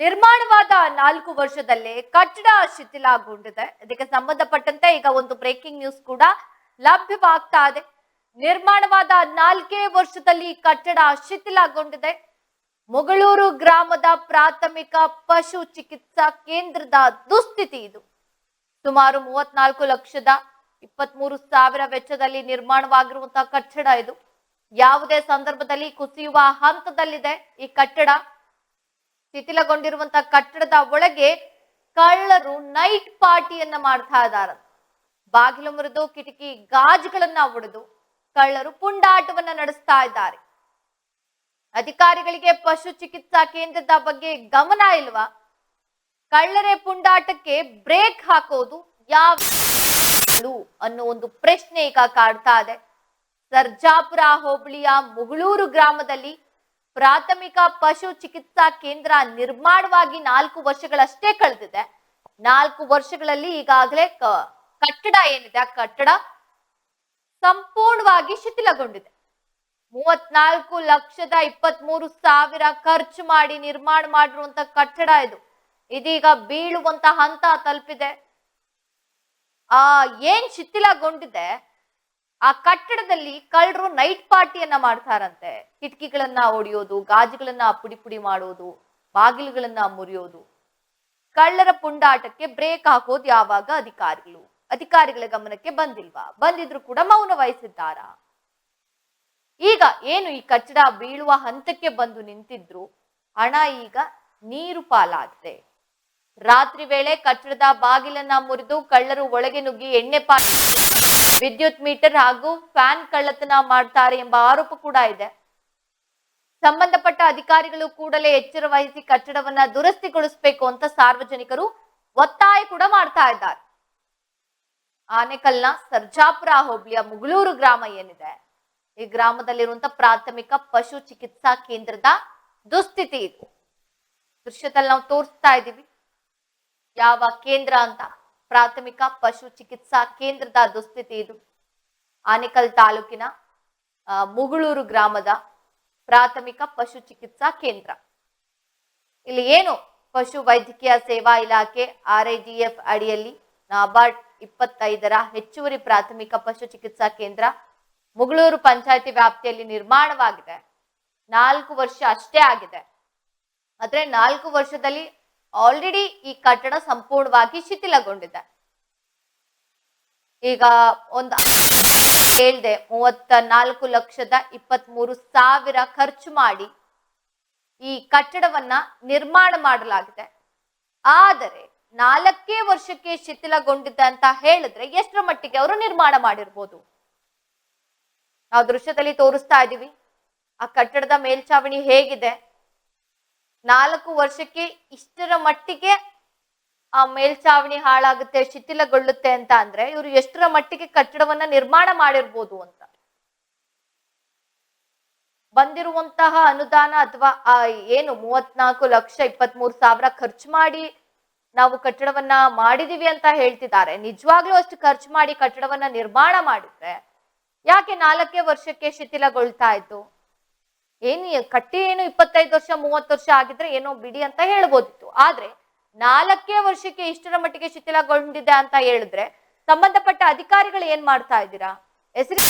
ನಿರ್ಮಾಣವಾದ ನಾಲ್ಕು ವರ್ಷದಲ್ಲೇ ಕಟ್ಟಡ ಶಿಥಿಲಗೊಂಡಿದೆ. ಇದಕ್ಕೆ ಸಂಬಂಧಪಟ್ಟಂತೆ ಈಗ ಒಂದು ಬ್ರೇಕಿಂಗ್ ನ್ಯೂಸ್ ಕೂಡ ಲಭ್ಯವಾಗ್ತಾ ಇದೆ. ನಿರ್ಮಾಣವಾದ ನಾಲ್ಕೇ ವರ್ಷದಲ್ಲಿ ಕಟ್ಟಡ ಶಿಥಿಲಗೊಂಡಿದೆ. ಮುಗಳೂರು ಗ್ರಾಮದ ಪ್ರಾಥಮಿಕ ಪಶು ಚಿಕಿತ್ಸಾ ಕೇಂದ್ರದ ದುಸ್ಥಿತಿ ಇದು. ಸುಮಾರು ಮೂವತ್ನಾಲ್ಕು ಲಕ್ಷದ ಇಪ್ಪತ್ಮೂರು ಸಾವಿರ ವೆಚ್ಚದಲ್ಲಿ ನಿರ್ಮಾಣವಾಗಿರುವಂತಹ ಕಟ್ಟಡ ಇದು. ಯಾವುದೇ ಸಂದರ್ಭದಲ್ಲಿ ಕುಸಿಯುವ ಹಂತದಲ್ಲಿದೆ ಈ ಕಟ್ಟಡ. ಶಿಥಿಲಗೊಂಡಿರುವಂತಹ ಕಟ್ಟಡದ ಒಳಗೆ ಕಳ್ಳರು ನೈಟ್ ಪಾರ್ಟಿಯನ್ನ ಮಾಡ್ತಾ ಇದ್ದಾರೆ ಬಾಗಿಲು ಮುರಿದು ಕಿಟಕಿ ಗಾಜುಗಳನ್ನ ಒಡೆದು ಕಳ್ಳರು ಪುಂಡಾಟವನ್ನ ನಡೆಸ್ತಾ ಇದ್ದಾರೆ. ಅಧಿಕಾರಿಗಳಿಗೆ ಪಶು ಚಿಕಿತ್ಸಾ ಕೇಂದ್ರದ ಬಗ್ಗೆ ಗಮನ ಇಲ್ವಾ? ಕಳ್ಳರೇ ಪುಂಡಾಟಕ್ಕೆ ಬ್ರೇಕ್ ಹಾಕೋದು ಯಾವ ಅನ್ನೋ ಒಂದು ಪ್ರಶ್ನೆ ಈಗ ಕಾಡ್ತಾ ಇದೆ. ಸರ್ಜಾಪುರ ಹೋಬಳಿಯ ಮುಗಳೂರು ಗ್ರಾಮದಲ್ಲಿ ಪ್ರಾಥಮಿಕ ಪಶು ಚಿಕಿತ್ಸಾ ಕೇಂದ್ರ ನಿರ್ಮಾಣವಾಗಿ ನಾಲ್ಕು ವರ್ಷಗಳಷ್ಟೇ ಕಳೆದಿದೆ. ನಾಲ್ಕು ವರ್ಷಗಳಲ್ಲಿ ಈಗಾಗಲೇ ಕಟ್ಟಡ ಏನಿದೆ, ಆ ಕಟ್ಟಡ ಸಂಪೂರ್ಣವಾಗಿ ಶಿಥಿಲಗೊಂಡಿದೆ. ಮೂವತ್ನಾಲ್ಕು ಲಕ್ಷದ ಇಪ್ಪತ್ಮೂರು ಸಾವಿರ ಖರ್ಚು ಮಾಡಿ ನಿರ್ಮಾಣ ಮಾಡಿರುವಂತ ಕಟ್ಟಡ ಇದು. ಇದೀಗ ಬೀಳುವಂತ ಹಂತ ತಲುಪಿದೆ. ಆ, ಏನ್ ಶಿಥಿಲಗೊಂಡಿದೆ ಆ ಕಟ್ಟಡದಲ್ಲಿ ಕಳ್ಳರು ನೈಟ್ ಪಾರ್ಟಿಯನ್ನ ಮಾಡ್ತಾರಂತೆ. ಕಿಟಕಿಗಳನ್ನ ಒಡೆಯೋದು, ಗಾಜುಗಳನ್ನ ಪುಡಿ ಪುಡಿ ಮಾಡೋದು, ಬಾಗಿಲುಗಳನ್ನ ಮುರಿಯೋದು. ಕಳ್ಳರ ಪುಂಡಾಟಕ್ಕೆ ಬ್ರೇಕ್ ಹಾಕೋದು ಯಾವಾಗ? ಅಧಿಕಾರಿಗಳು. ಅಧಿಕಾರಿಗಳ ಗಮನಕ್ಕೆ ಬಂದಿಲ್ವಾ? ಬಂದಿದ್ರು ಕೂಡ ಮೌನ ವಹಿಸಿದ್ದಾರ? ಈಗ ಏನು ಈ ಕಟ್ಟಡ ಬೀಳುವ ಹಂತಕ್ಕೆ ಬಂದು ನಿಂತಿದ್ರು? ಹಣ ಈಗ ನೀರು ಪಾಲಾಗಿದೆ. ರಾತ್ರಿ ವೇಳೆ ಕಟ್ಟಡದ ಬಾಗಿಲನ್ನ ಮುರಿದು ಕಳ್ಳರು ಒಳಗೆ ನುಗ್ಗಿ ಎಣ್ಣೆ ಪಾ ವಿದ್ಯುತ್ ಮೀಟರ್ ಹಾಗೂ ಫ್ಯಾನ್ ಕಳ್ಳತನ ಮಾಡ್ತಾರೆ ಎಂಬ ಆರೋಪ ಕೂಡ ಇದೆ. ಸಂಬಂಧಪಟ್ಟ ಅಧಿಕಾರಿಗಳು ಕೂಡಲೇ ಎಚ್ಚರ ವಹಿಸಿ ಕಟ್ಟಡವನ್ನ ದುರಸ್ತಿಗೊಳಿಸಬೇಕು ಅಂತ ಸಾರ್ವಜನಿಕರು ಒತ್ತಾಯ ಕೂಡ ಮಾಡ್ತಾ ಇದ್ದಾರೆ. ಆನೆಕಲ್ನ ಸರ್ಜಾಪುರ ಹೋಬಳಿಯ ಮುಗಳೂರು ಗ್ರಾಮ ಏನಿದೆ? ಈ ಗ್ರಾಮದಲ್ಲಿರುವಂತ ಪ್ರಾಥಮಿಕ ಪಶು ಚಿಕಿತ್ಸಾ ಕೇಂದ್ರದ ದುಸ್ಥಿತಿ ಇದು. ದೃಶ್ಯದಲ್ಲಿ ನಾವು ತೋರಿಸ್ತಾ ಇದ್ದೀವಿ. ಯಾವ ಕೇಂದ್ರ ಅಂತ? ಪ್ರಾಥಮಿಕ ಪಶು ಚಿಕಿತ್ಸಾ ಕೇಂದ್ರದ ದುಸ್ಥಿತಿ ಇದು. ಆನೇಕಲ್ ತಾಲೂಕಿನ ಮುಗಳೂರು ಗ್ರಾಮದ ಪ್ರಾಥಮಿಕ ಪಶು ಚಿಕಿತ್ಸಾ ಕೇಂದ್ರ. ಇಲ್ಲಿ ಏನು? ಪಶು ವೈದ್ಯಕೀಯ ಸೇವಾ ಇಲಾಖೆ ಆರ್ ಐ ಡಿ ಎಫ್ ಅಡಿಯಲ್ಲಿ ನಾಬಾರ್ಡ್ ಇಪ್ಪತ್ತೈದರ ಹೆಚ್ಚುವರಿ ಪ್ರಾಥಮಿಕ ಪಶು ಚಿಕಿತ್ಸಾ ಕೇಂದ್ರ ಮುಗಳೂರು ಪಂಚಾಯತಿ ವ್ಯಾಪ್ತಿಯಲ್ಲಿ ನಿರ್ಮಾಣವಾಗಿದೆ. ನಾಲ್ಕು ವರ್ಷ ಅಷ್ಟೇ ಆಗಿದೆ. ಆದ್ರೆ ನಾಲ್ಕು ವರ್ಷದಲ್ಲಿ ಆಲ್ರೆಡಿ ಈ ಕಟ್ಟಡ ಸಂಪೂರ್ಣವಾಗಿ ಶಿಥಿಲಗೊಂಡಿದೆ. ಈಗ ಒಂದು ಹೇಳ್ದೆ ಮೂವತ್ತ ನಾಲ್ಕು ಲಕ್ಷದ ಇಪ್ಪತ್ತ್ ಮೂರು ಸಾವಿರ ಖರ್ಚು ಮಾಡಿ ಈ ಕಟ್ಟಡವನ್ನ ನಿರ್ಮಾಣ ಮಾಡಲಾಗಿದೆ. ಆದರೆ ನಾಲ್ಕೇ ವರ್ಷಕ್ಕೆ ಶಿಥಿಲಗೊಂಡಿದ್ದ ಅಂತ ಹೇಳಿದ್ರೆ ಎಷ್ಟರ ಮಟ್ಟಿಗೆ ಅವರು ನಿರ್ಮಾಣ ಮಾಡಿರ್ಬೋದು? ನಾವು ದೃಶ್ಯದಲ್ಲಿ ತೋರಿಸ್ತಾ ಇದ್ದೀವಿ ಆ ಕಟ್ಟಡದ ಮೇಲ್ಛಾವಣಿ ಹೇಗಿದೆ? ನಾಲ್ಕು ವರ್ಷಕ್ಕೆ ಇಷ್ಟರ ಮಟ್ಟಿಗೆ ಆ ಮೇಲ್ಚಾವಣಿ ಹಾಳಾಗುತ್ತೆ, ಶಿಥಿಲಗೊಳ್ಳುತ್ತೆ ಅಂತ ಅಂದ್ರೆ ಇವರು ಎಷ್ಟರ ಮಟ್ಟಿಗೆ ಕಟ್ಟಡವನ್ನ ನಿರ್ಮಾಣ ಮಾಡಿರ್ಬೋದು ಅಂತ. ಬಂದಿರುವಂತಹ ಅನುದಾನ ಅಥವಾ, ಆ, ಏನು ಮೂವತ್ನಾಲ್ಕು ಲಕ್ಷ ಇಪ್ಪತ್ಮೂರು ಸಾವಿರ ಖರ್ಚು ಮಾಡಿ ನಾವು ಕಟ್ಟಡವನ್ನ ಮಾಡಿದೀವಿ ಅಂತ ಹೇಳ್ತಿದ್ದಾರೆ. ನಿಜವಾಗ್ಲೂ ಅಷ್ಟು ಖರ್ಚು ಮಾಡಿ ಕಟ್ಟಡವನ್ನ ನಿರ್ಮಾಣ ಮಾಡಿದ್ರೆ ಯಾಕೆ ನಾಲ್ಕೇ ವರ್ಷಕ್ಕೆ ಶಿಥಿಲಗೊಳ್ತಾ ಇತ್ತು ಏನು ಕಟ್ಟಿ ಏನು ಇಪ್ಪತ್ತೈದು ವರ್ಷ, ಮೂವತ್ತು ವರ್ಷ ಆಗಿದ್ರೆ ಏನೋ ಬಿಡಿ ಅಂತ ಹೇಳ್ಬೋದಿತ್ತು. ಆದ್ರೆ ನಾಲ್ಕೇ ವರ್ಷಕ್ಕೆ ಇಷ್ಟರ ಮಟ್ಟಿಗೆ ಶಿಥಿಲಗೊಂಡಿದೆ ಅಂತ ಹೇಳಿದ್ರೆ ಸಂಬಂಧಪಟ್ಟ ಅಧಿಕಾರಿಗಳು ಏನ್ ಮಾಡ್ತಾ ಇದ್ದೀರಾ? ಹೆಸರಿ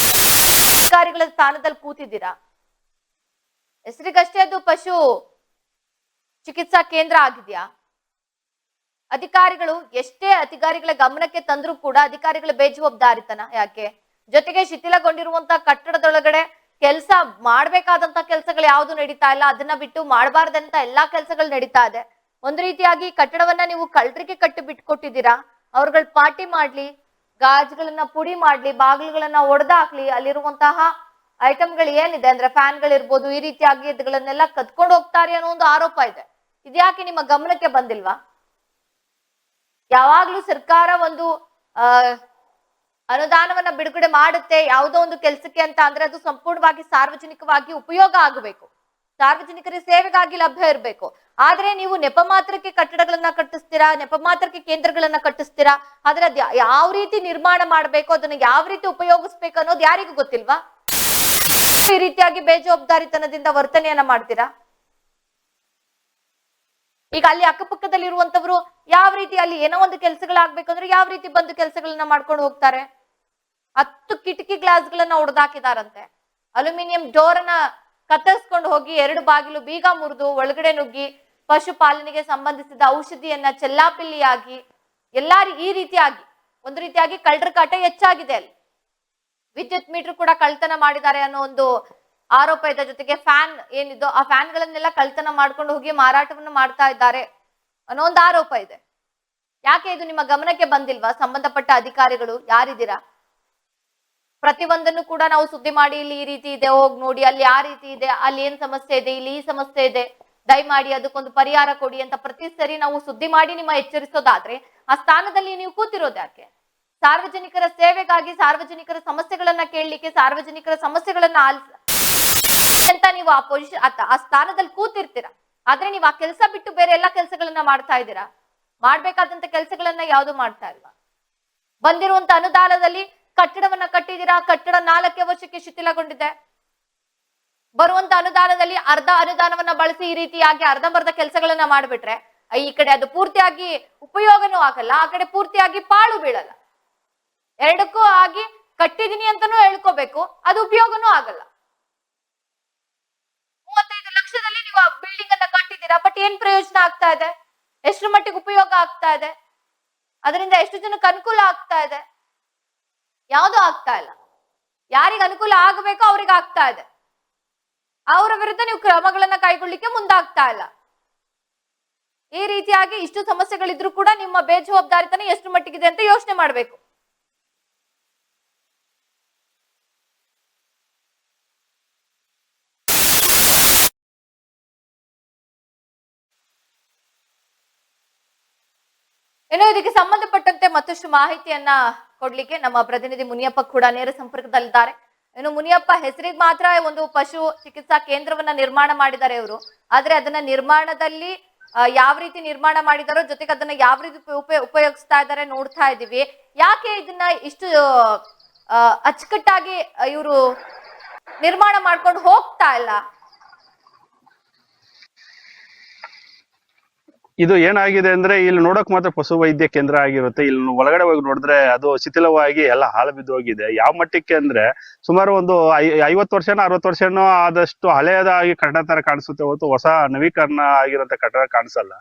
ಅಧಿಕಾರಿಗಳ ಸ್ಥಾನದಲ್ಲಿ ಕೂತಿದ್ದೀರಾ? ಹೆಸರಿಗಷ್ಟೇ ಅದು ಪಶು ಚಿಕಿತ್ಸಾ ಕೇಂದ್ರ ಆಗಿದ್ಯಾ? ಅಧಿಕಾರಿಗಳು ಎಷ್ಟೇ ಅಧಿಕಾರಿಗಳ ಗಮನಕ್ಕೆ ತಂದ್ರೂ ಕೂಡ ಅಧಿಕಾರಿಗಳ ಬೇಜವಾಬ್ದಾರಿತನ ಯಾಕೆ? ಜೊತೆಗೆ ಶಿಥಿಲಗೊಂಡಿರುವಂತಹ ಕಟ್ಟಡದೊಳಗಡೆ ಕೆಲಸ ಮಾಡ್ಬೇಕಾದಂತ ಕೆಲಸಗಳು ಯಾವ್ದು ನಡೀತಾ ಇಲ್ಲ, ಅದನ್ನ ಬಿಟ್ಟು ಮಾಡಬಾರ್ದಂತ ಎಲ್ಲಾ ಕೆಲಸಗಳು ನಡೀತಾ ಇದೆ. ಒಂದು ರೀತಿಯಾಗಿ ಕಟ್ಟಡವನ್ನ ನೀವು ಕಳ್ಳರಿಗೆ ಕಟ್ಟಿ ಬಿಟ್ಕೊಟ್ಟಿದ್ದೀರಾ? ಅವ್ರಗಳ್ ಪಾರ್ಟಿ ಮಾಡ್ಲಿ, ಗಾಜ್ಗಳನ್ನ ಪುಡಿ ಮಾಡ್ಲಿ, ಬಾಗಿಲುಗಳನ್ನ ಒಡೆದಾಕ್ಲಿ, ಅಲ್ಲಿರುವಂತಹ ಐಟಮ್ಗಳು ಏನಿದೆ? ಅಂದ್ರೆ ಫ್ಯಾನ್ಗಳಿರ್ಬೋದು ಈ ರೀತಿಯಾಗಿ ಇದುಗಳನ್ನೆಲ್ಲ ಕದ್ಕೊಂಡು ಹೋಗ್ತಾರೆ ಅನ್ನೋ ಒಂದು ಆರೋಪ ಇದೆ. ಇದ್ಯಾಕೆ ನಿಮ್ಮ ಗಮನಕ್ಕೆ ಬಂದಿಲ್ವಾ? ಯಾವಾಗ್ಲೂ ಸರ್ಕಾರ ಒಂದು ಅನುದಾನವನ್ನ ಬಿಡುಗಡೆ ಮಾಡುತ್ತೆ, ಯಾವುದೋ ಒಂದು ಕೆಲಸಕ್ಕೆ ಅಂತ ಅಂದ್ರೆ ಅದು ಸಂಪೂರ್ಣವಾಗಿ ಸಾರ್ವಜನಿಕವಾಗಿ ಉಪಯೋಗ ಆಗಬೇಕು. ಸಾರ್ವಜನಿಕರ ಸೇವೆಗಾಗಿ ಲಭ್ಯ ಇರಬೇಕು. ಆದ್ರೆ ನೀವು ನೆಪ ಮಾತ್ರಕ್ಕೆ ಕಟ್ಟಡಗಳನ್ನ ಕಟ್ಟಿಸ್ತೀರಾ, ನೆಪ ಮಾತ್ರಕ್ಕೆ ಕೇಂದ್ರಗಳನ್ನ ಕಟ್ಟಿಸ್ತೀರಾ ಆದ್ರೆ ಯಾವ ರೀತಿ ನಿರ್ಮಾಣ ಮಾಡ್ಬೇಕು, ಅದನ್ನ ಯಾವ ರೀತಿ ಉಪಯೋಗಿಸ್ಬೇಕು ಅನ್ನೋದು ಯಾರಿಗೂ ಗೊತ್ತಿಲ್ವಾ? ಈ ರೀತಿಯಾಗಿ ಬೇಜವಾಬ್ದಾರಿತನದಿಂದ ವರ್ತನೆಯನ್ನ ಮಾಡ್ತೀರಾ? ಈಗ ಅಲ್ಲಿ ಅಕ್ಕಪಕ್ಕದಲ್ಲಿ ಇರುವಂತವ್ರು ಯಾವ ರೀತಿ ಅಲ್ಲಿ ಏನೋ ಒಂದು ಕೆಲಸಗಳಾಗ್ಬೇಕಂದ್ರೆ ಯಾವ ರೀತಿ ಬಂದು ಕೆಲಸಗಳನ್ನ ಮಾಡ್ಕೊಂಡು ಹೋಗ್ತಾರೆ? ಹತ್ತು ಕಿಟಕಿ ಗ್ಲಾಸ್ಗಳನ್ನ ಒಡೆದಾಕಿದಾರಂತೆ. ಅಲ್ಯೂಮಿನಿಯಂ ಡೋರ್ ಅನ್ನ ಕತ್ತರಿಸ್ಕೊಂಡು ಹೋಗಿ ಎರಡು ಬಾಗಿಲು ಬೀಗ ಮುರಿದು ಒಳಗಡೆ ನುಗ್ಗಿ ಪಶುಪಾಲನೆಗೆ ಸಂಬಂಧಿಸಿದ ಔಷಧಿಯನ್ನ ಚೆಲ್ಲಾಪಿಲ್ಲಿಯಾಗಿ ಎಲ್ಲಾ ರೀ- ಈ ರೀತಿಯಾಗಿ, ಒಂದು ರೀತಿಯಾಗಿ ಕಳ್ಳರ ಕಾಟ ಹೆಚ್ಚಾಗಿದೆ ಅಲ್ಲಿ. ವಿದ್ಯುತ್ ಮೀಟರ್ ಕೂಡ ಕಳ್ತನ ಮಾಡಿದ್ದಾರೆ ಅನ್ನೋ ಒಂದು ಆರೋಪ ಇದೆ ಜೊತೆಗೆ ಫ್ಯಾನ್ ಏನಿದೋ, ಆ ಫ್ಯಾನ್ ಗಳನ್ನೆಲ್ಲ ಕಳ್ತನ ಮಾಡ್ಕೊಂಡು ಹೋಗಿ ಮಾರಾಟವನ್ನು ಮಾಡ್ತಾ ಇದ್ದಾರೆ ಅನ್ನೋ ಒಂದು ಆರೋಪ ಇದೆ. ಯಾಕೆ ಇದು ನಿಮ್ಮ ಗಮನಕ್ಕೆ ಬಂದಿಲ್ವಾ? ಸಂಬಂಧಪಟ್ಟ ಅಧಿಕಾರಿಗಳು ಯಾರಿದ್ದೀರಾ? ಪ್ರತಿಯೊಂದನ್ನು ಕೂಡ ನಾವು ಸುದ್ದಿ ಮಾಡಿ ಇಲ್ಲಿ ಈ ರೀತಿ ಇದೆ, ಹೋಗಿ ನೋಡಿ, ಅಲ್ಲಿ ಆ ರೀತಿ ಇದೆ, ಅಲ್ಲಿ ಏನ್ ಸಮಸ್ಯೆ ಇದೆ, ಇಲ್ಲಿ ಈ ಸಮಸ್ಯೆ ಇದೆ, ದಯಮಾಡಿ ಅದಕ್ಕೊಂದು ಪರಿಹಾರ ಕೊಡಿ ಅಂತ ಪ್ರತಿ ಸರಿ ನಾವು ಸುದ್ದಿ ಮಾಡಿ ನಿಮ್ಮ ಎಚ್ಚರಿಸೋದಾದ್ರೆ ಆ ಸ್ಥಾನದಲ್ಲಿ ನೀವು ಕೂತಿರೋದು ಯಾಕೆ? ಸಾರ್ವಜನಿಕರ ಸೇವೆಗಾಗಿ ಸಾರ್ವಜನಿಕರ ಸಮಸ್ಯೆಗಳನ್ನ ಕೇಳಲಿಕ್ಕೆ ಸಾರ್ವಜನಿಕರ ಸಮಸ್ಯೆಗಳನ್ನ ಅಂತ ನೀವು ಆ ಪೊಸಿಷನ್ ಆ ಸ್ಥಾನದಲ್ಲಿ ಕೂತಿರ್ತೀರಾ? ಆದ್ರೆ ನೀವು ಆ ಕೆಲಸ ಬಿಟ್ಟು ಬೇರೆ ಎಲ್ಲಾ ಕೆಲಸಗಳನ್ನ ಮಾಡ್ತಾ ಇದ್ದೀರಾ? ಮಾಡ್ಬೇಕಾದಂತ ಕೆಲಸಗಳನ್ನ ಯಾವ್ದು ಮಾಡ್ತಾ ಇಲ್ವಾ? ಬಂದಿರುವಂತ ಅನುದಾನದಲ್ಲಿ ಕಟ್ಟಡವನ್ನ ಕಟ್ಟಿದ್ದೀರಾ? ಕಟ್ಟಡ ನಾಲ್ಕೇ ವರ್ಷಕ್ಕೆ ಶಿಥಿಲಗೊಂಡಿದೆ. ಬರುವಂತ ಅನುದಾನದಲ್ಲಿ ಅರ್ಧ ಅನುದಾನವನ್ನ ಬಳಸಿ ಈ ರೀತಿಯಾಗಿ ಅರ್ಧಂಬರ್ಧ ಕೆಲಸಗಳನ್ನ ಮಾಡಿಬಿಟ್ರೆ ಈ ಕಡೆ ಅದು ಪೂರ್ತಿಯಾಗಿ ಉಪಯೋಗನೂ ಆಗಲ್ಲ, ಆ ಕಡೆ ಪೂರ್ತಿಯಾಗಿ ಪಾಳು ಬೀಳಲ್ಲ. ಎರಡಕ್ಕೂ ಆಗಿ ಕಟ್ಟಿದೀನಿ ಅಂತಾನೂ ಹೇಳ್ಕೋಬೇಕು, ಅದು ಉಪಯೋಗನೂ ಆಗಲ್ಲ. ಮೂವತ್ತೈದು ಲಕ್ಷದಲ್ಲಿ ನೀವು ಆ ಬಿಲ್ಡಿಂಗ್ ಅನ್ನ ಕಟ್ಟಿದ್ದೀರಾ ಬಟ್ ಏನ್ ಪ್ರಯೋಜನ ಆಗ್ತಾ ಇದೆ? ಎಷ್ಟು ಮಟ್ಟಿಗೆ ಉಪಯೋಗ ಆಗ್ತಾ ಇದೆ? ಅದರಿಂದ ಎಷ್ಟು ಜನಕ್ಕೆ ಅನುಕೂಲ ಆಗ್ತಾ ಇದೆ? ಯಾವುದು ಆಗ್ತಾ ಇಲ್ಲ. ಯಾರಿಗೆ ಅನುಕೂಲ ಆಗಬೇಕೋ ಅವ್ರಿಗೆ ಆಗ್ತಾ ಇದೆ. ಅವರ ವಿರುದ್ಧ ನೀವು ಕ್ರಮಗಳನ್ನ ಕೈಗೊಳ್ಳಿಕ್ಕೆ ಮುಂದಾಗ್ತಾ ಇಲ್ಲ. ಈ ರೀತಿಯಾಗಿ ಇಷ್ಟು ಸಮಸ್ಯೆಗಳಿದ್ರು ಕೂಡ ನಿಮ್ಮ ಬೇಜವಾಬ್ದಾರಿತನ ಎಷ್ಟು ಮಟ್ಟಿಗಿದೆ ಅಂತ ಯೋಚನೆ ಮಾಡ್ಬೇಕು. ಇನ್ನು ಇದಕ್ಕೆ ಸಂಬಂಧಪಟ್ಟಂತೆ ಮತ್ತಷ್ಟು ಮಾಹಿತಿಯನ್ನ ಕೊಡ್ಲಿಕ್ಕೆ ನಮ್ಮ ಪ್ರತಿನಿಧಿ ಮುನಿಯಪ್ಪ ಕೂಡ ನೇರ ಸಂಪರ್ಕದಲ್ಲಿದ್ದಾರೆ. ಇನ್ನು ಮುನಿಯಪ್ಪ ಹೆಸರಿಗೆ ಮಾತ್ರ ಒಂದು ಪಶು ಚಿಕಿತ್ಸಾ ಕೇಂದ್ರವನ್ನ ನಿರ್ಮಾಣ ಮಾಡಿದ್ದಾರೆ ಇವರು. ಆದ್ರೆ ಅದನ್ನ ನಿರ್ಮಾಣದಲ್ಲಿ ಯಾವ ರೀತಿ ನಿರ್ಮಾಣ ಮಾಡಿದಾರೋ ಜೊತೆಗೆ ಅದನ್ನ ಯಾವ ರೀತಿ ಉಪ- ಉಪ- ಉಪಯೋಗಿಸ್ತಾ ಇದ್ದಾರೆ ನೋಡ್ತಾ ಇದೀವಿ ಯಾಕೆ ಇದನ್ನ ಇಷ್ಟು ಅಚ್ಚುಕಟ್ಟಾಗಿ ಇವರು ನಿರ್ಮಾಣ ಮಾಡ್ಕೊಂಡು ಹೋಗ್ತಾ ಇಲ್ಲ? ಇದು ಏನಾಗಿದೆ ಅಂದ್ರೆ ಇಲ್ಲಿ ನೋಡಕ್ ಮಾತ್ರ ಪಶು ವೈದ್ಯ ಕೇಂದ್ರ ಆಗಿರುತ್ತೆ. ಇಲ್ಲಿ ಒಳಗಡೆ ಹೋಗಿ ನೋಡಿದ್ರೆ ಅದು ಶಿಥಿಲವಾಗಿ ಎಲ್ಲ ಹಾಳು ಬಿದ್ದು ಹೋಗಿದೆ. ಯಾವ ಮಟ್ಟಕ್ಕೆ ಅಂದ್ರೆ ಸುಮಾರು ಒಂದು ಐವತ್ತು ವರ್ಷನೋ ಅರವತ್ತು ವರ್ಷನೋ ಆದಷ್ಟು ಹಳೆಯದಾಗಿ ಕಟ್ಟಡ ತರ ಕಾಣಿಸುತ್ತೆ. ಹೊತ್ತು ಹೊಸ ನವೀಕರಣ ಆಗಿರೋಂಥ ಕಟ್ಟಡ ಕಾಣಿಸಲ್ಲ.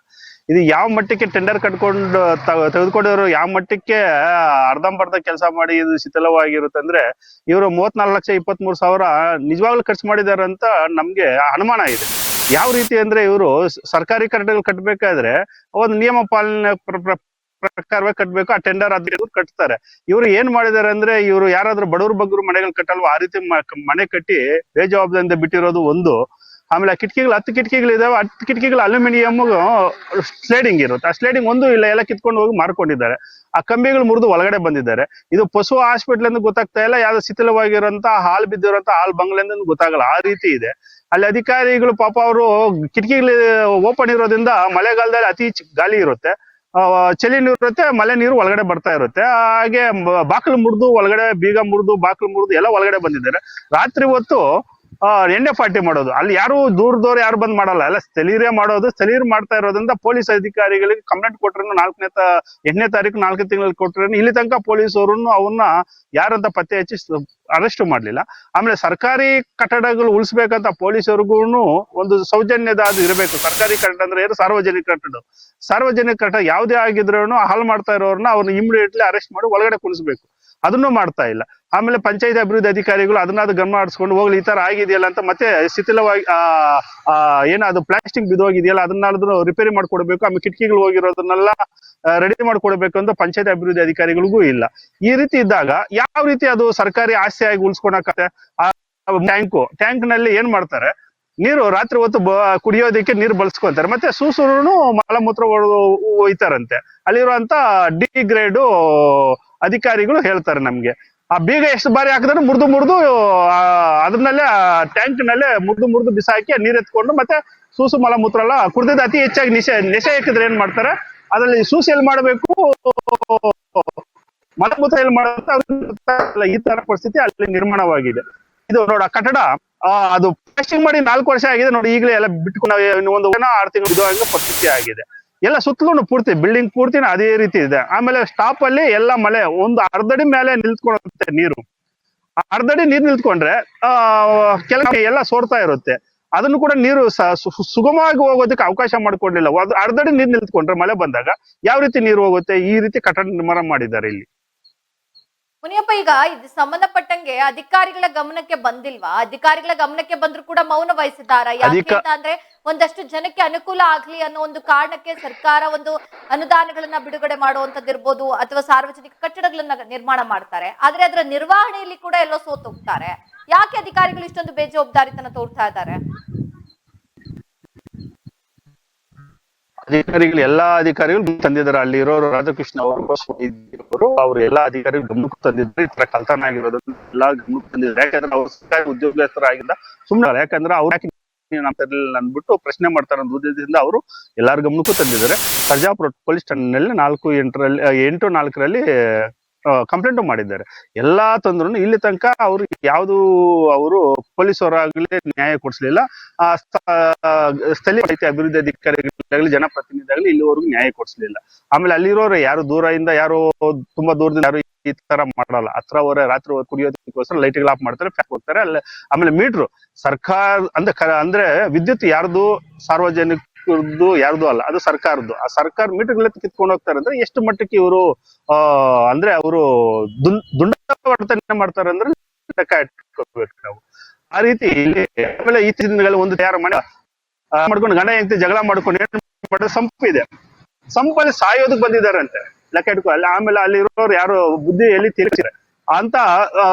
ಇದು ಯಾವ ಮಟ್ಟಕ್ಕೆ ಟೆಂಡರ್ ಕಟ್ಕೊಂಡು ತೆಗೆದುಕೊಂಡಿರೋ ಯಾವ ಮಟ್ಟಕ್ಕೆ ಅರ್ಧಂಬರ್ಧ ಕೆಲಸ ಮಾಡಿ ಇದು ಶಿಥಿಲವಾಗಿರುತ್ತೆ ಅಂದ್ರೆ ಇವರು ಮೂವತ್ನಾಲ್ಕು ಲಕ್ಷ ಇಪ್ಪತ್ತ್ ಸಾವಿರ ನಿಜವಾಗ್ಲೂ ಖರ್ಚು ಮಾಡಿದ್ದಾರೆ ಅಂತ ನಮ್ಗೆ ಅನುಮಾನ ಇದೆ. ಯಾವ ರೀತಿ ಅಂದ್ರೆ ಇವರು ಸರ್ಕಾರಿ ಕಟ್ಟಡಗಳು ಕಟ್ಟಬೇಕಾದ್ರೆ ಒಂದು ನಿಯಮ ಪಾಲನೆ ಪ್ರ- ಪ್ರ- ಪ್ರಕಾರವೇ ಕಟ್ಟಬೇಕು ಆ ಟೆಂಡರ್ ಅದ್ ಕಟ್ತಾರೆ. ಇವರು ಏನ್ ಮಾಡಿದ್ದಾರೆ ಅಂದ್ರೆ ಇವರು ಯಾರಾದ್ರೂ ಬಡವ್ರ ಬಗ್ಗರು ಮನೆಗಳು ಕಟ್ಟಲ್ವಾ, ಆ ರೀತಿ ಮನೆ ಕಟ್ಟಿ ಬೇಜವಾಬ್ದಾರಿಯಿಂದ ಬಿಟ್ಟಿರೋದು ಒಂದು. ಆಮೇಲೆ ಆ ಕಿಟಕಿಗಳು, ಹತ್ತು ಕಿಟಕಿಗಳು ಇದಾವೆ, ಹತ್ತು ಕಿಟಕಿಗಳು ಅಲ್ಯೂಮಿನಿಯಂ ಸ್ಲೈಡಿಂಗ್ ಇರುತ್ತೆ. ಆ ಸ್ಲೈಡಿಂಗ್ ಒಂದು ಇಲ್ಲ, ಎಲ್ಲ ಕಿತ್ಕೊಂಡು ಹೋಗಿ ಮಾರ್ಕೊಂಡಿದ್ದಾರೆ. ಆ ಕಂಬಿಗಳು ಮುರಿದು ಒಳಗಡೆ ಬಂದಿದ್ದಾರೆ. ಇದು ಪಶು ಹಾಸ್ಪಿಟಲ್ ಎಂದು ಗೊತ್ತಾಗ್ತಾ ಇಲ್ಲ, ಯಾವ್ದೋ ಶಿಥಿಲವಾಗಿರುವಂತಹ ಹಾಲ್ ಬಿದ್ದಿರುವಂತಹ ಹಾಲ್ ಬಂಗ್ಲೆಂದು ಗೊತ್ತಾಗಲ್ಲ. ಆ ರೀತಿ ಇದೆ. ಅಲ್ಲಿ ಅಧಿಕಾರಿಗಳು ಪಾಪ ಅವರು ಕಿಟಕಿಗಳು ಓಪನ್ ಇರೋದ್ರಿಂದ ಮಳೆಗಾಲದಲ್ಲಿ ಅತಿ ಗಾಳಿ ಇರುತ್ತೆ. ಚಳಿ ನೀರು ಇರುತ್ತೆ, ಮಳೆ ನೀರು ಒಳಗಡೆ ಬರ್ತಾ ಇರುತ್ತೆ. ಹಾಗೆ ಬಾಕ್ಲು ಮುರಿದು ಒಳಗಡೆ ಬೀಗ ಮುರಿದು ಬಾಕ್ಲು ಮುರಿದು ಎಲ್ಲ ಒಳಗಡೆ ಬಂದಿದ್ದಾರೆ. ರಾತ್ರಿ ಹೊತ್ತು ಎಣ್ಣೆ ಪಾರ್ಟಿ ಮಾಡೋದು. ಅಲ್ಲಿ ಯಾರು ದೂರದವ್ರು ಯಾರು ಬಂದ್ ಮಾಡಲ್ಲ. ಎಲ್ಲ ಸ್ಥಳೀಯರೇ ಮಾಡೋದು. ಸ್ಥಳೀಯರು ಮಾಡ್ತಾ ಇರೋದ್ರಿಂದ ಪೊಲೀಸ್ ಅಧಿಕಾರಿಗಳಿಗೆ ಕಂಪ್ಲೇಂಟ್ ಕೊಟ್ರು ನಾಲ್ಕನೇ ತ, ಎಂಟನೇ ತಾರೀಕು ನಾಲ್ಕು ತಿಂಗಳಲ್ಲಿ ಕೊಟ್ರು ಇಲ್ಲಿ ತನಕ ಪೊಲೀಸರು ಅವನ್ನ ಯಾರಂತ ಪತ್ತೆ ಹಚ್ಚಿ ಅರೆಸ್ಟ್ ಮಾಡ್ಲಿಲ್ಲ. ಆಮೇಲೆ ಸರ್ಕಾರಿ ಕಟ್ಟಡಗಳು ಉಳಿಸ್ಬೇಕಂತ ಪೊಲೀಸರಿಗೂ ಒಂದು ಸೌಜನ್ಯದ ಅದು ಇರಬೇಕು. ಸರ್ಕಾರಿ ಕಟ್ಟಡ ಅಂದ್ರೆ ಏನು? ಸಾರ್ವಜನಿಕ ಕಟ್ಟಡ. ಸಾರ್ವಜನಿಕ ಕಟ್ಟಡ ಯಾವುದೇ ಆಗಿದ್ರು ಹಾಳು ಮಾಡ್ತಾ ಇರೋರ್ನ ಅವ್ರನ್ನ ಇಮಿಡಿಯೇಟ್ಲಿ ಅರೆಸ್ಟ್ ಮಾಡಿ ಒಳಗಡೆ ಕುಣಿಸ್ಬೇಕು ಅದನ್ನು ಮಾಡ್ತಾ ಇಲ್ಲ. ಆಮೇಲೆ ಪಂಚಾಯತ್ ಅಭಿವೃದ್ಧಿ ಅಧಿಕಾರಿಗಳು ಅದನ್ನ ಅದು ಗಮನ ಹರಿಸ್ಕೊಂಡು ಹೋಗ್ಲಿ, ಈ ತರ ಆಗಿದೆಯಲ್ಲ ಅಂತ ಮತ್ತೆ ಶಿಥಿಲವಾಗಿ, ಆ ಏನೋ ಏನು ಅದು ಪ್ಲಾಸ್ಟಿಕ್ ಬಿದ್ದೋಗಿದೆಯಲ್ಲ, ಅದನ್ನಾದ್ರೂ ರಿಪೇರಿ ಮಾಡ್ಕೊಡ್ಬೇಕು, ಆಮೇಲೆ ಕಿಟಕಿಗಳು ಹೋಗಿರೋದನ್ನೆಲ್ಲ ರೆಡಿ ಮಾಡ್ಕೊಡ್ಬೇಕು ಅಂತ ಪಂಚಾಯತ್ ಅಭಿವೃದ್ಧಿ ಅಧಿಕಾರಿಗಳಿಗೂ ಇಲ್ಲ. ಈ ರೀತಿ ಇದ್ದಾಗ ಯಾವ ರೀತಿ ಅದು ಸರ್ಕಾರಿ ಆಸ್ತಿಯಾಗಿ ಉಳಿಸ್ಕೊಳಕತ್ತೆ ಆ, ಟ್ಯಾಂಕು ಟ್ಯಾಂಕ್ನಲ್ಲಿ ಏನ್ ಮಾಡ್ತಾರೆ? ನೀರು ರಾತ್ರಿ ಹೊತ್ತು ಕುಡಿಯೋದಕ್ಕೆ ನೀರು ಬಳಸ್ಕೊಂತಾರೆ ಮತ್ತೆ ಸೂಸೂರು ಮಲಮೂತ್ರ ಒಯ್ತಾರಂತೆ. ಅಲ್ಲಿರುವಂತ ಡಿ ಗ್ರೇಡು ಅಧಿಕಾರಿಗಳು ಹೇಳ್ತಾರೆ ನಮ್ಗೆ. ಆ ಬೀಗ ಎಷ್ಟು ಬಾರಿ ಹಾಕಿದ್ರು ಮುರಿದು ಮುರಿದು ಅದನ್ನಲ್ಲೇ ಟ್ಯಾಂಕ್ ನಲ್ಲೇ ಮುರಿದು ಮುರಿದು ಬಿಸಾಕಿ ನೀರ್ ಎತ್ಕೊಂಡು ಮತ್ತೆ ಸೂಸು ಮಲ ಮೂತ್ರ ಎಲ್ಲ ಕುಡ್ದಿದ್ದು ಅತಿ ಹೆಚ್ಚಾಗಿ ನಿಶೆ ನೆಸೆ ಹಾಕಿದ್ರೆ ಏನ್ ಮಾಡ್ತಾರೆ? ಅದ್ರಲ್ಲಿ ಸೂಸು ಎಲ್ಲಿ ಮಾಡಬೇಕು? ಮಲಮೂತ್ರ ಎಲ್ಲಿ ಮಾಡುತ್ತೆ? ಈ ತರ ಪರಿಸ್ಥಿತಿ ಅಲ್ಲಿ ನಿರ್ಮಾಣವಾಗಿದೆ. ಇದು ನೋಡ ಕಟ್ಟಡ ಆ, ಅದು ಪ್ಲಾಸ್ಟಿಂಗ್ ಮಾಡಿ ನಾಲ್ಕು ವರ್ಷ ಆಗಿದೆ. ನೋಡಿ ಈಗಲೇ ಎಲ್ಲ ಬಿಟ್ಕೊಂಡು ಒಂದು ಆರು ತಿಂಗಳು ಇದು ಪರಿಸ್ಥಿತಿ ಆಗಿದೆ. ಎಲ್ಲ ಸುತ್ತಲೂ ಪೂರ್ತಿ ಬಿಲ್ಡಿಂಗ್ ಪೂರ್ತಿನ ಅದೇ ರೀತಿ ಇದೆ. ಆಮೇಲೆ ಸ್ಟಾಪ್ ಅಲ್ಲಿ ಎಲ್ಲ ಮಳೆ, ಒಂದು ಅರ್ಧಡಿ ಮೇಲೆ ನಿಲ್ತ್ಕೊಳ್ಳುತ್ತೆ ನೀರು. ಅರ್ಧಡಿ ನೀರು ನಿಲ್ತ್ಕೊಂಡ್ರೆ, ಆ, ಕೆಲ ಎಲ್ಲ ಸೋರ್ತಾ ಇರುತ್ತೆ. ಅದನ್ನು ಕೂಡ ನೀರು ಸುಗಮವಾಗಿ ಹೋಗೋದಕ್ಕೆ ಅವಕಾಶ ಮಾಡಿಕೊಡ್ಲಿಲ್ಲ. ಅರ್ಧಡಿ ನೀರು ನಿಲ್ತ್ಕೊಂಡ್ರೆ ಮಳೆ ಬಂದಾಗ, ಯಾವ ರೀತಿ ನೀರು ಹೋಗುತ್ತೆ? ಈ ರೀತಿ ಕಟ್ಟಡ ನಿರ್ಮಾಣ ಮಾಡಿದ್ದಾರೆ ಇಲ್ಲಿ. ಮುನಿಯಪ್ಪ ಈಗ ಇದು ಸಂಬಂಧಪಟ್ಟಂಗೆ ಅಧಿಕಾರಿಗಳ ಗಮನಕ್ಕೆ ಬಂದಿಲ್ವಾ? ಅಧಿಕಾರಿಗಳ ಗಮನಕ್ಕೆ ಬಂದ್ರು ಕೂಡ ಮೌನ ವಹಿಸಿದಾರ ಯಾಕೆ ಅಂದ್ರೆ ಒಂದಷ್ಟು ಜನಕ್ಕೆ ಅನುಕೂಲ ಆಗ್ಲಿ ಅನ್ನೋ ಒಂದು ಕಾರಣಕ್ಕೆ ಸರ್ಕಾರ ಒಂದು ಅನುದಾನಗಳನ್ನ ಬಿಡುಗಡೆ ಮಾಡುವಂತದ್ದಿರ್ಬೋದು ಅಥವಾ ಸಾರ್ವಜನಿಕ ಕಟ್ಟಡಗಳನ್ನ ನಿರ್ಮಾಣ ಮಾಡ್ತಾರೆ. ಆದ್ರೆ ಅದರ ನಿರ್ವಹಣೆಯಲ್ಲಿ ಕೂಡ ಎಲ್ಲೋ ಸೋತೋಗ್ತಾರೆ. ಯಾಕೆ ಅಧಿಕಾರಿಗಳು ಇಷ್ಟೊಂದು ಬೇಜವಾಬ್ದಾರಿತನ ತೋರ್ತಾ ಇದ್ದಾರೆ? ಅಧಿಕಾರಿಗಳು, ಎಲ್ಲಾ ಅಧಿಕಾರಿಗಳು ತಂದಿದ್ದಾರೆ. ಅಲ್ಲಿ ಇರೋರು ರಾಧಾಕೃಷ್ಣ ಅವರು ಅವರು ಅವ್ರು ಎಲ್ಲಾ ಅಧಿಕಾರಿಗಳು ಗಮನಕ್ಕೆ ತಂದಿದ್ರು ಈ ತರ ಕಲ್ತಾನ ಆಗಿರೋದು ಎಲ್ಲಾ ಗಮನಕ್ಕೆ ತಂದಿದ್ದಾರೆ. ಯಾಕಂದ್ರೆ ಅವ್ರು ಸರ್ಕಾರಿ ಉದ್ಯೋಗಸ್ಥರಾಗಿದ್ದ ಸುಮ್ಮನೆ ಯಾಕಂದ್ರೆ ಅವ್ರು ಯಾಕೆ ಅಂದ್ಬಿಟ್ಟು ಪ್ರಶ್ನೆ ಮಾಡ್ತಾರೆ ಉದ್ದೇಶದಿಂದ ಅವರು ಎಲ್ಲಾರ ಗಮನಕ್ಕೂ ತಂದಿದ್ದಾರೆ. ಸರ್ಜಾಪುರ ಪೊಲೀಸ್ ಠಾಣೆಯಲ್ಲಿ ನಾಲ್ಕು ಎಂಟರಲ್ಲಿ, ಎಂಟು ನಾಲ್ಕರಲ್ಲಿ ಕಂಪ್ಲೇಂಟ್ ಮಾಡಿದ್ದಾರೆ. ಎಲ್ಲಾ ತೊಂದ್ರೂ ಇಲ್ಲಿ ತನಕ ಅವ್ರು ಯಾವುದು ಅವರು ಪೊಲೀಸರಾಗ್ಲಿ ನ್ಯಾಯ ಕೊಡ್ಸ್ಲಿಲ್ಲ. ಆ ಸ್ಥ- ಸ್ಥಳೀಯ ಅಭಿವೃದ್ಧಿ ಅಧಿಕಾರಿಗಳಾಗಲಿ, ಜನಪ್ರತಿನಿಧಿಯಾಗಲಿ ಇಲ್ಲಿವರೆಗೂ ನ್ಯಾಯ ಕೊಡ್ಸ್ಲಿಲ್ಲ. ಆಮೇಲೆ ಅಲ್ಲಿರೋರು ಯಾರು ದೂರದಿಂದ ಯಾರು ತುಂಬಾ ದೂರದಿಂದ ಯಾರು ಈ ತರ ಮಾಡಲ್ಲ. ಹತ್ರ ಅವರ ರಾತ್ರಿ ಕುಡಿಯೋದಕ್ಕೋಸ್ಕರ ಲೈಟ್ಗಳು ಆಫ್ ಮಾಡ್ತಾರೆ ಫ್ಯಾಕ್ ಹೋಗ್ತಾರೆ ಅಲ್ಲ, ಆಮೇಲೆ ಮೀಟ್ರು ಸರ್ಕಾರ, ಅಂದ್ರೆ ಅಂದ್ರೆ ವಿದ್ಯುತ್ ಯಾರ್ದು ಸಾರ್ವಜನಿಕರದ್ದು ಯಾರ್ದು ಅಲ್ಲ, ಅದು ಸರ್ಕಾರದ್ದು. ಆ ಸರ್ಕಾರ ಮೀಟರ್ಗಳ ಕಿತ್ಕೊಂಡು ಹೋಗ್ತಾರೆ ಅಂದ್ರೆ ಎಷ್ಟು ಮಟ್ಟಕ್ಕೆ ಇವರು ಅಂದ್ರೆ ಅವರು ದುಂಡ ಮಾಡ್ತಾರೆ ಅಂದ್ರೆ ಲೆಕ್ಕ ಇಟ್ಕೋಬೇಕು ನಾವು. ಆ ರೀತಿ ಆಮೇಲೆ ಈ ದಿನಗಳಲ್ಲಿ ಒಂದು ತಯಾರು ಮಾಡಿ ಮಾಡ್ಕೊಂಡು ಗಂಡ ಹೆಂಡತಿ ಜಗಳ ಮಾಡ್ಕೊಂಡು ಸಂಪು ಇದೆ. ಸಂಪಲ್ಲಿ ಸಾಯೋದಕ್ ಬಂದಿದಾರಂತೆ ಲೆಕ್ಕ ಇಟ್ಕೊ, ಅಲ್ಲಿ ಆಮೇಲೆ ಅಲ್ಲಿ ಇರೋರು ಯಾರು ಬುದ್ಧಿ ಎಲ್ಲಿ ತಿರುಗಿಸಿದ್ರೆ ಅಂತ ಆ,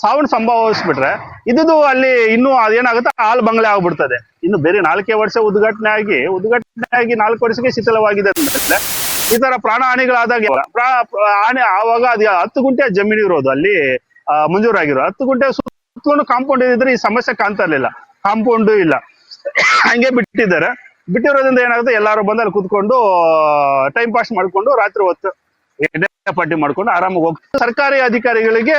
ಸಾವನ್ನ ಸಂಭವಿಸ್ಬಿಟ್ರೆ ಇದ್ದು ಅಲ್ಲಿ ಇನ್ನೂ ಅದೇನಾಗುತ್ತೆ ಹಾಲ್ ಬಂಗ್ಲೆ ಆಗ್ಬಿಡ್ತದೆ. ಇನ್ನು ಬೇರೆ ನಾಲ್ಕೇ ವರ್ಷ ಉದ್ಘಾಟನೆ ಆಗಿ ಉದ್ಘಾಟನೆ ಆಗಿ ನಾಲ್ಕು ವರ್ಷಕ್ಕೆ ಶಿಥಿಲವಾಗಿದೆ ಅಂದ್ರೆ ಈ ತರ ಪ್ರಾಣ ಹಾನಿಗಳಾದಾಗ ಹಾನಿ ಆವಾಗ ಅದು ಹತ್ತು ಗುಂಟೆ ಜಮೀನು ಇರೋದು ಅಲ್ಲಿ ಮಂಜೂರಾಗಿರೋ ಹತ್ತು ಗುಂಟೆ ಸುತ್ತಲೂ ಕಾಂಪೌಂಡ್ ಇದ್ರೆ ಈ ಸಮಸ್ಯೆ ಕಾಣ್ತಾ ಇರ್ಲಿಲ್ಲ. ಕಾಂಪೌಂಡ್ ಇಲ್ಲ. ಹಂಗೆ ಬಿಟ್ಟಿದ್ದಾರೆ. ಬಿಟ್ಟಿರೋದ್ರಿಂದ ಏನಾಗುತ್ತೆ ಎಲ್ಲಾರು ಬಂದು ಅಲ್ಲಿ ಕುತ್ಕೊಂಡು ಟೈಮ್ ಪಾಸ್ ಮಾಡ್ಕೊಂಡು ರಾತ್ರಿ ಹೊತ್ತು ಪಾರ್ಟಿ ಮಾಡ್ಕೊಂಡು ಆರಾಮಾಗಿ ಹೋಗ್ತಾರೆ ಸರ್ಕಾರಿ ಅಧಿಕಾರಿಗಳಿಗೆ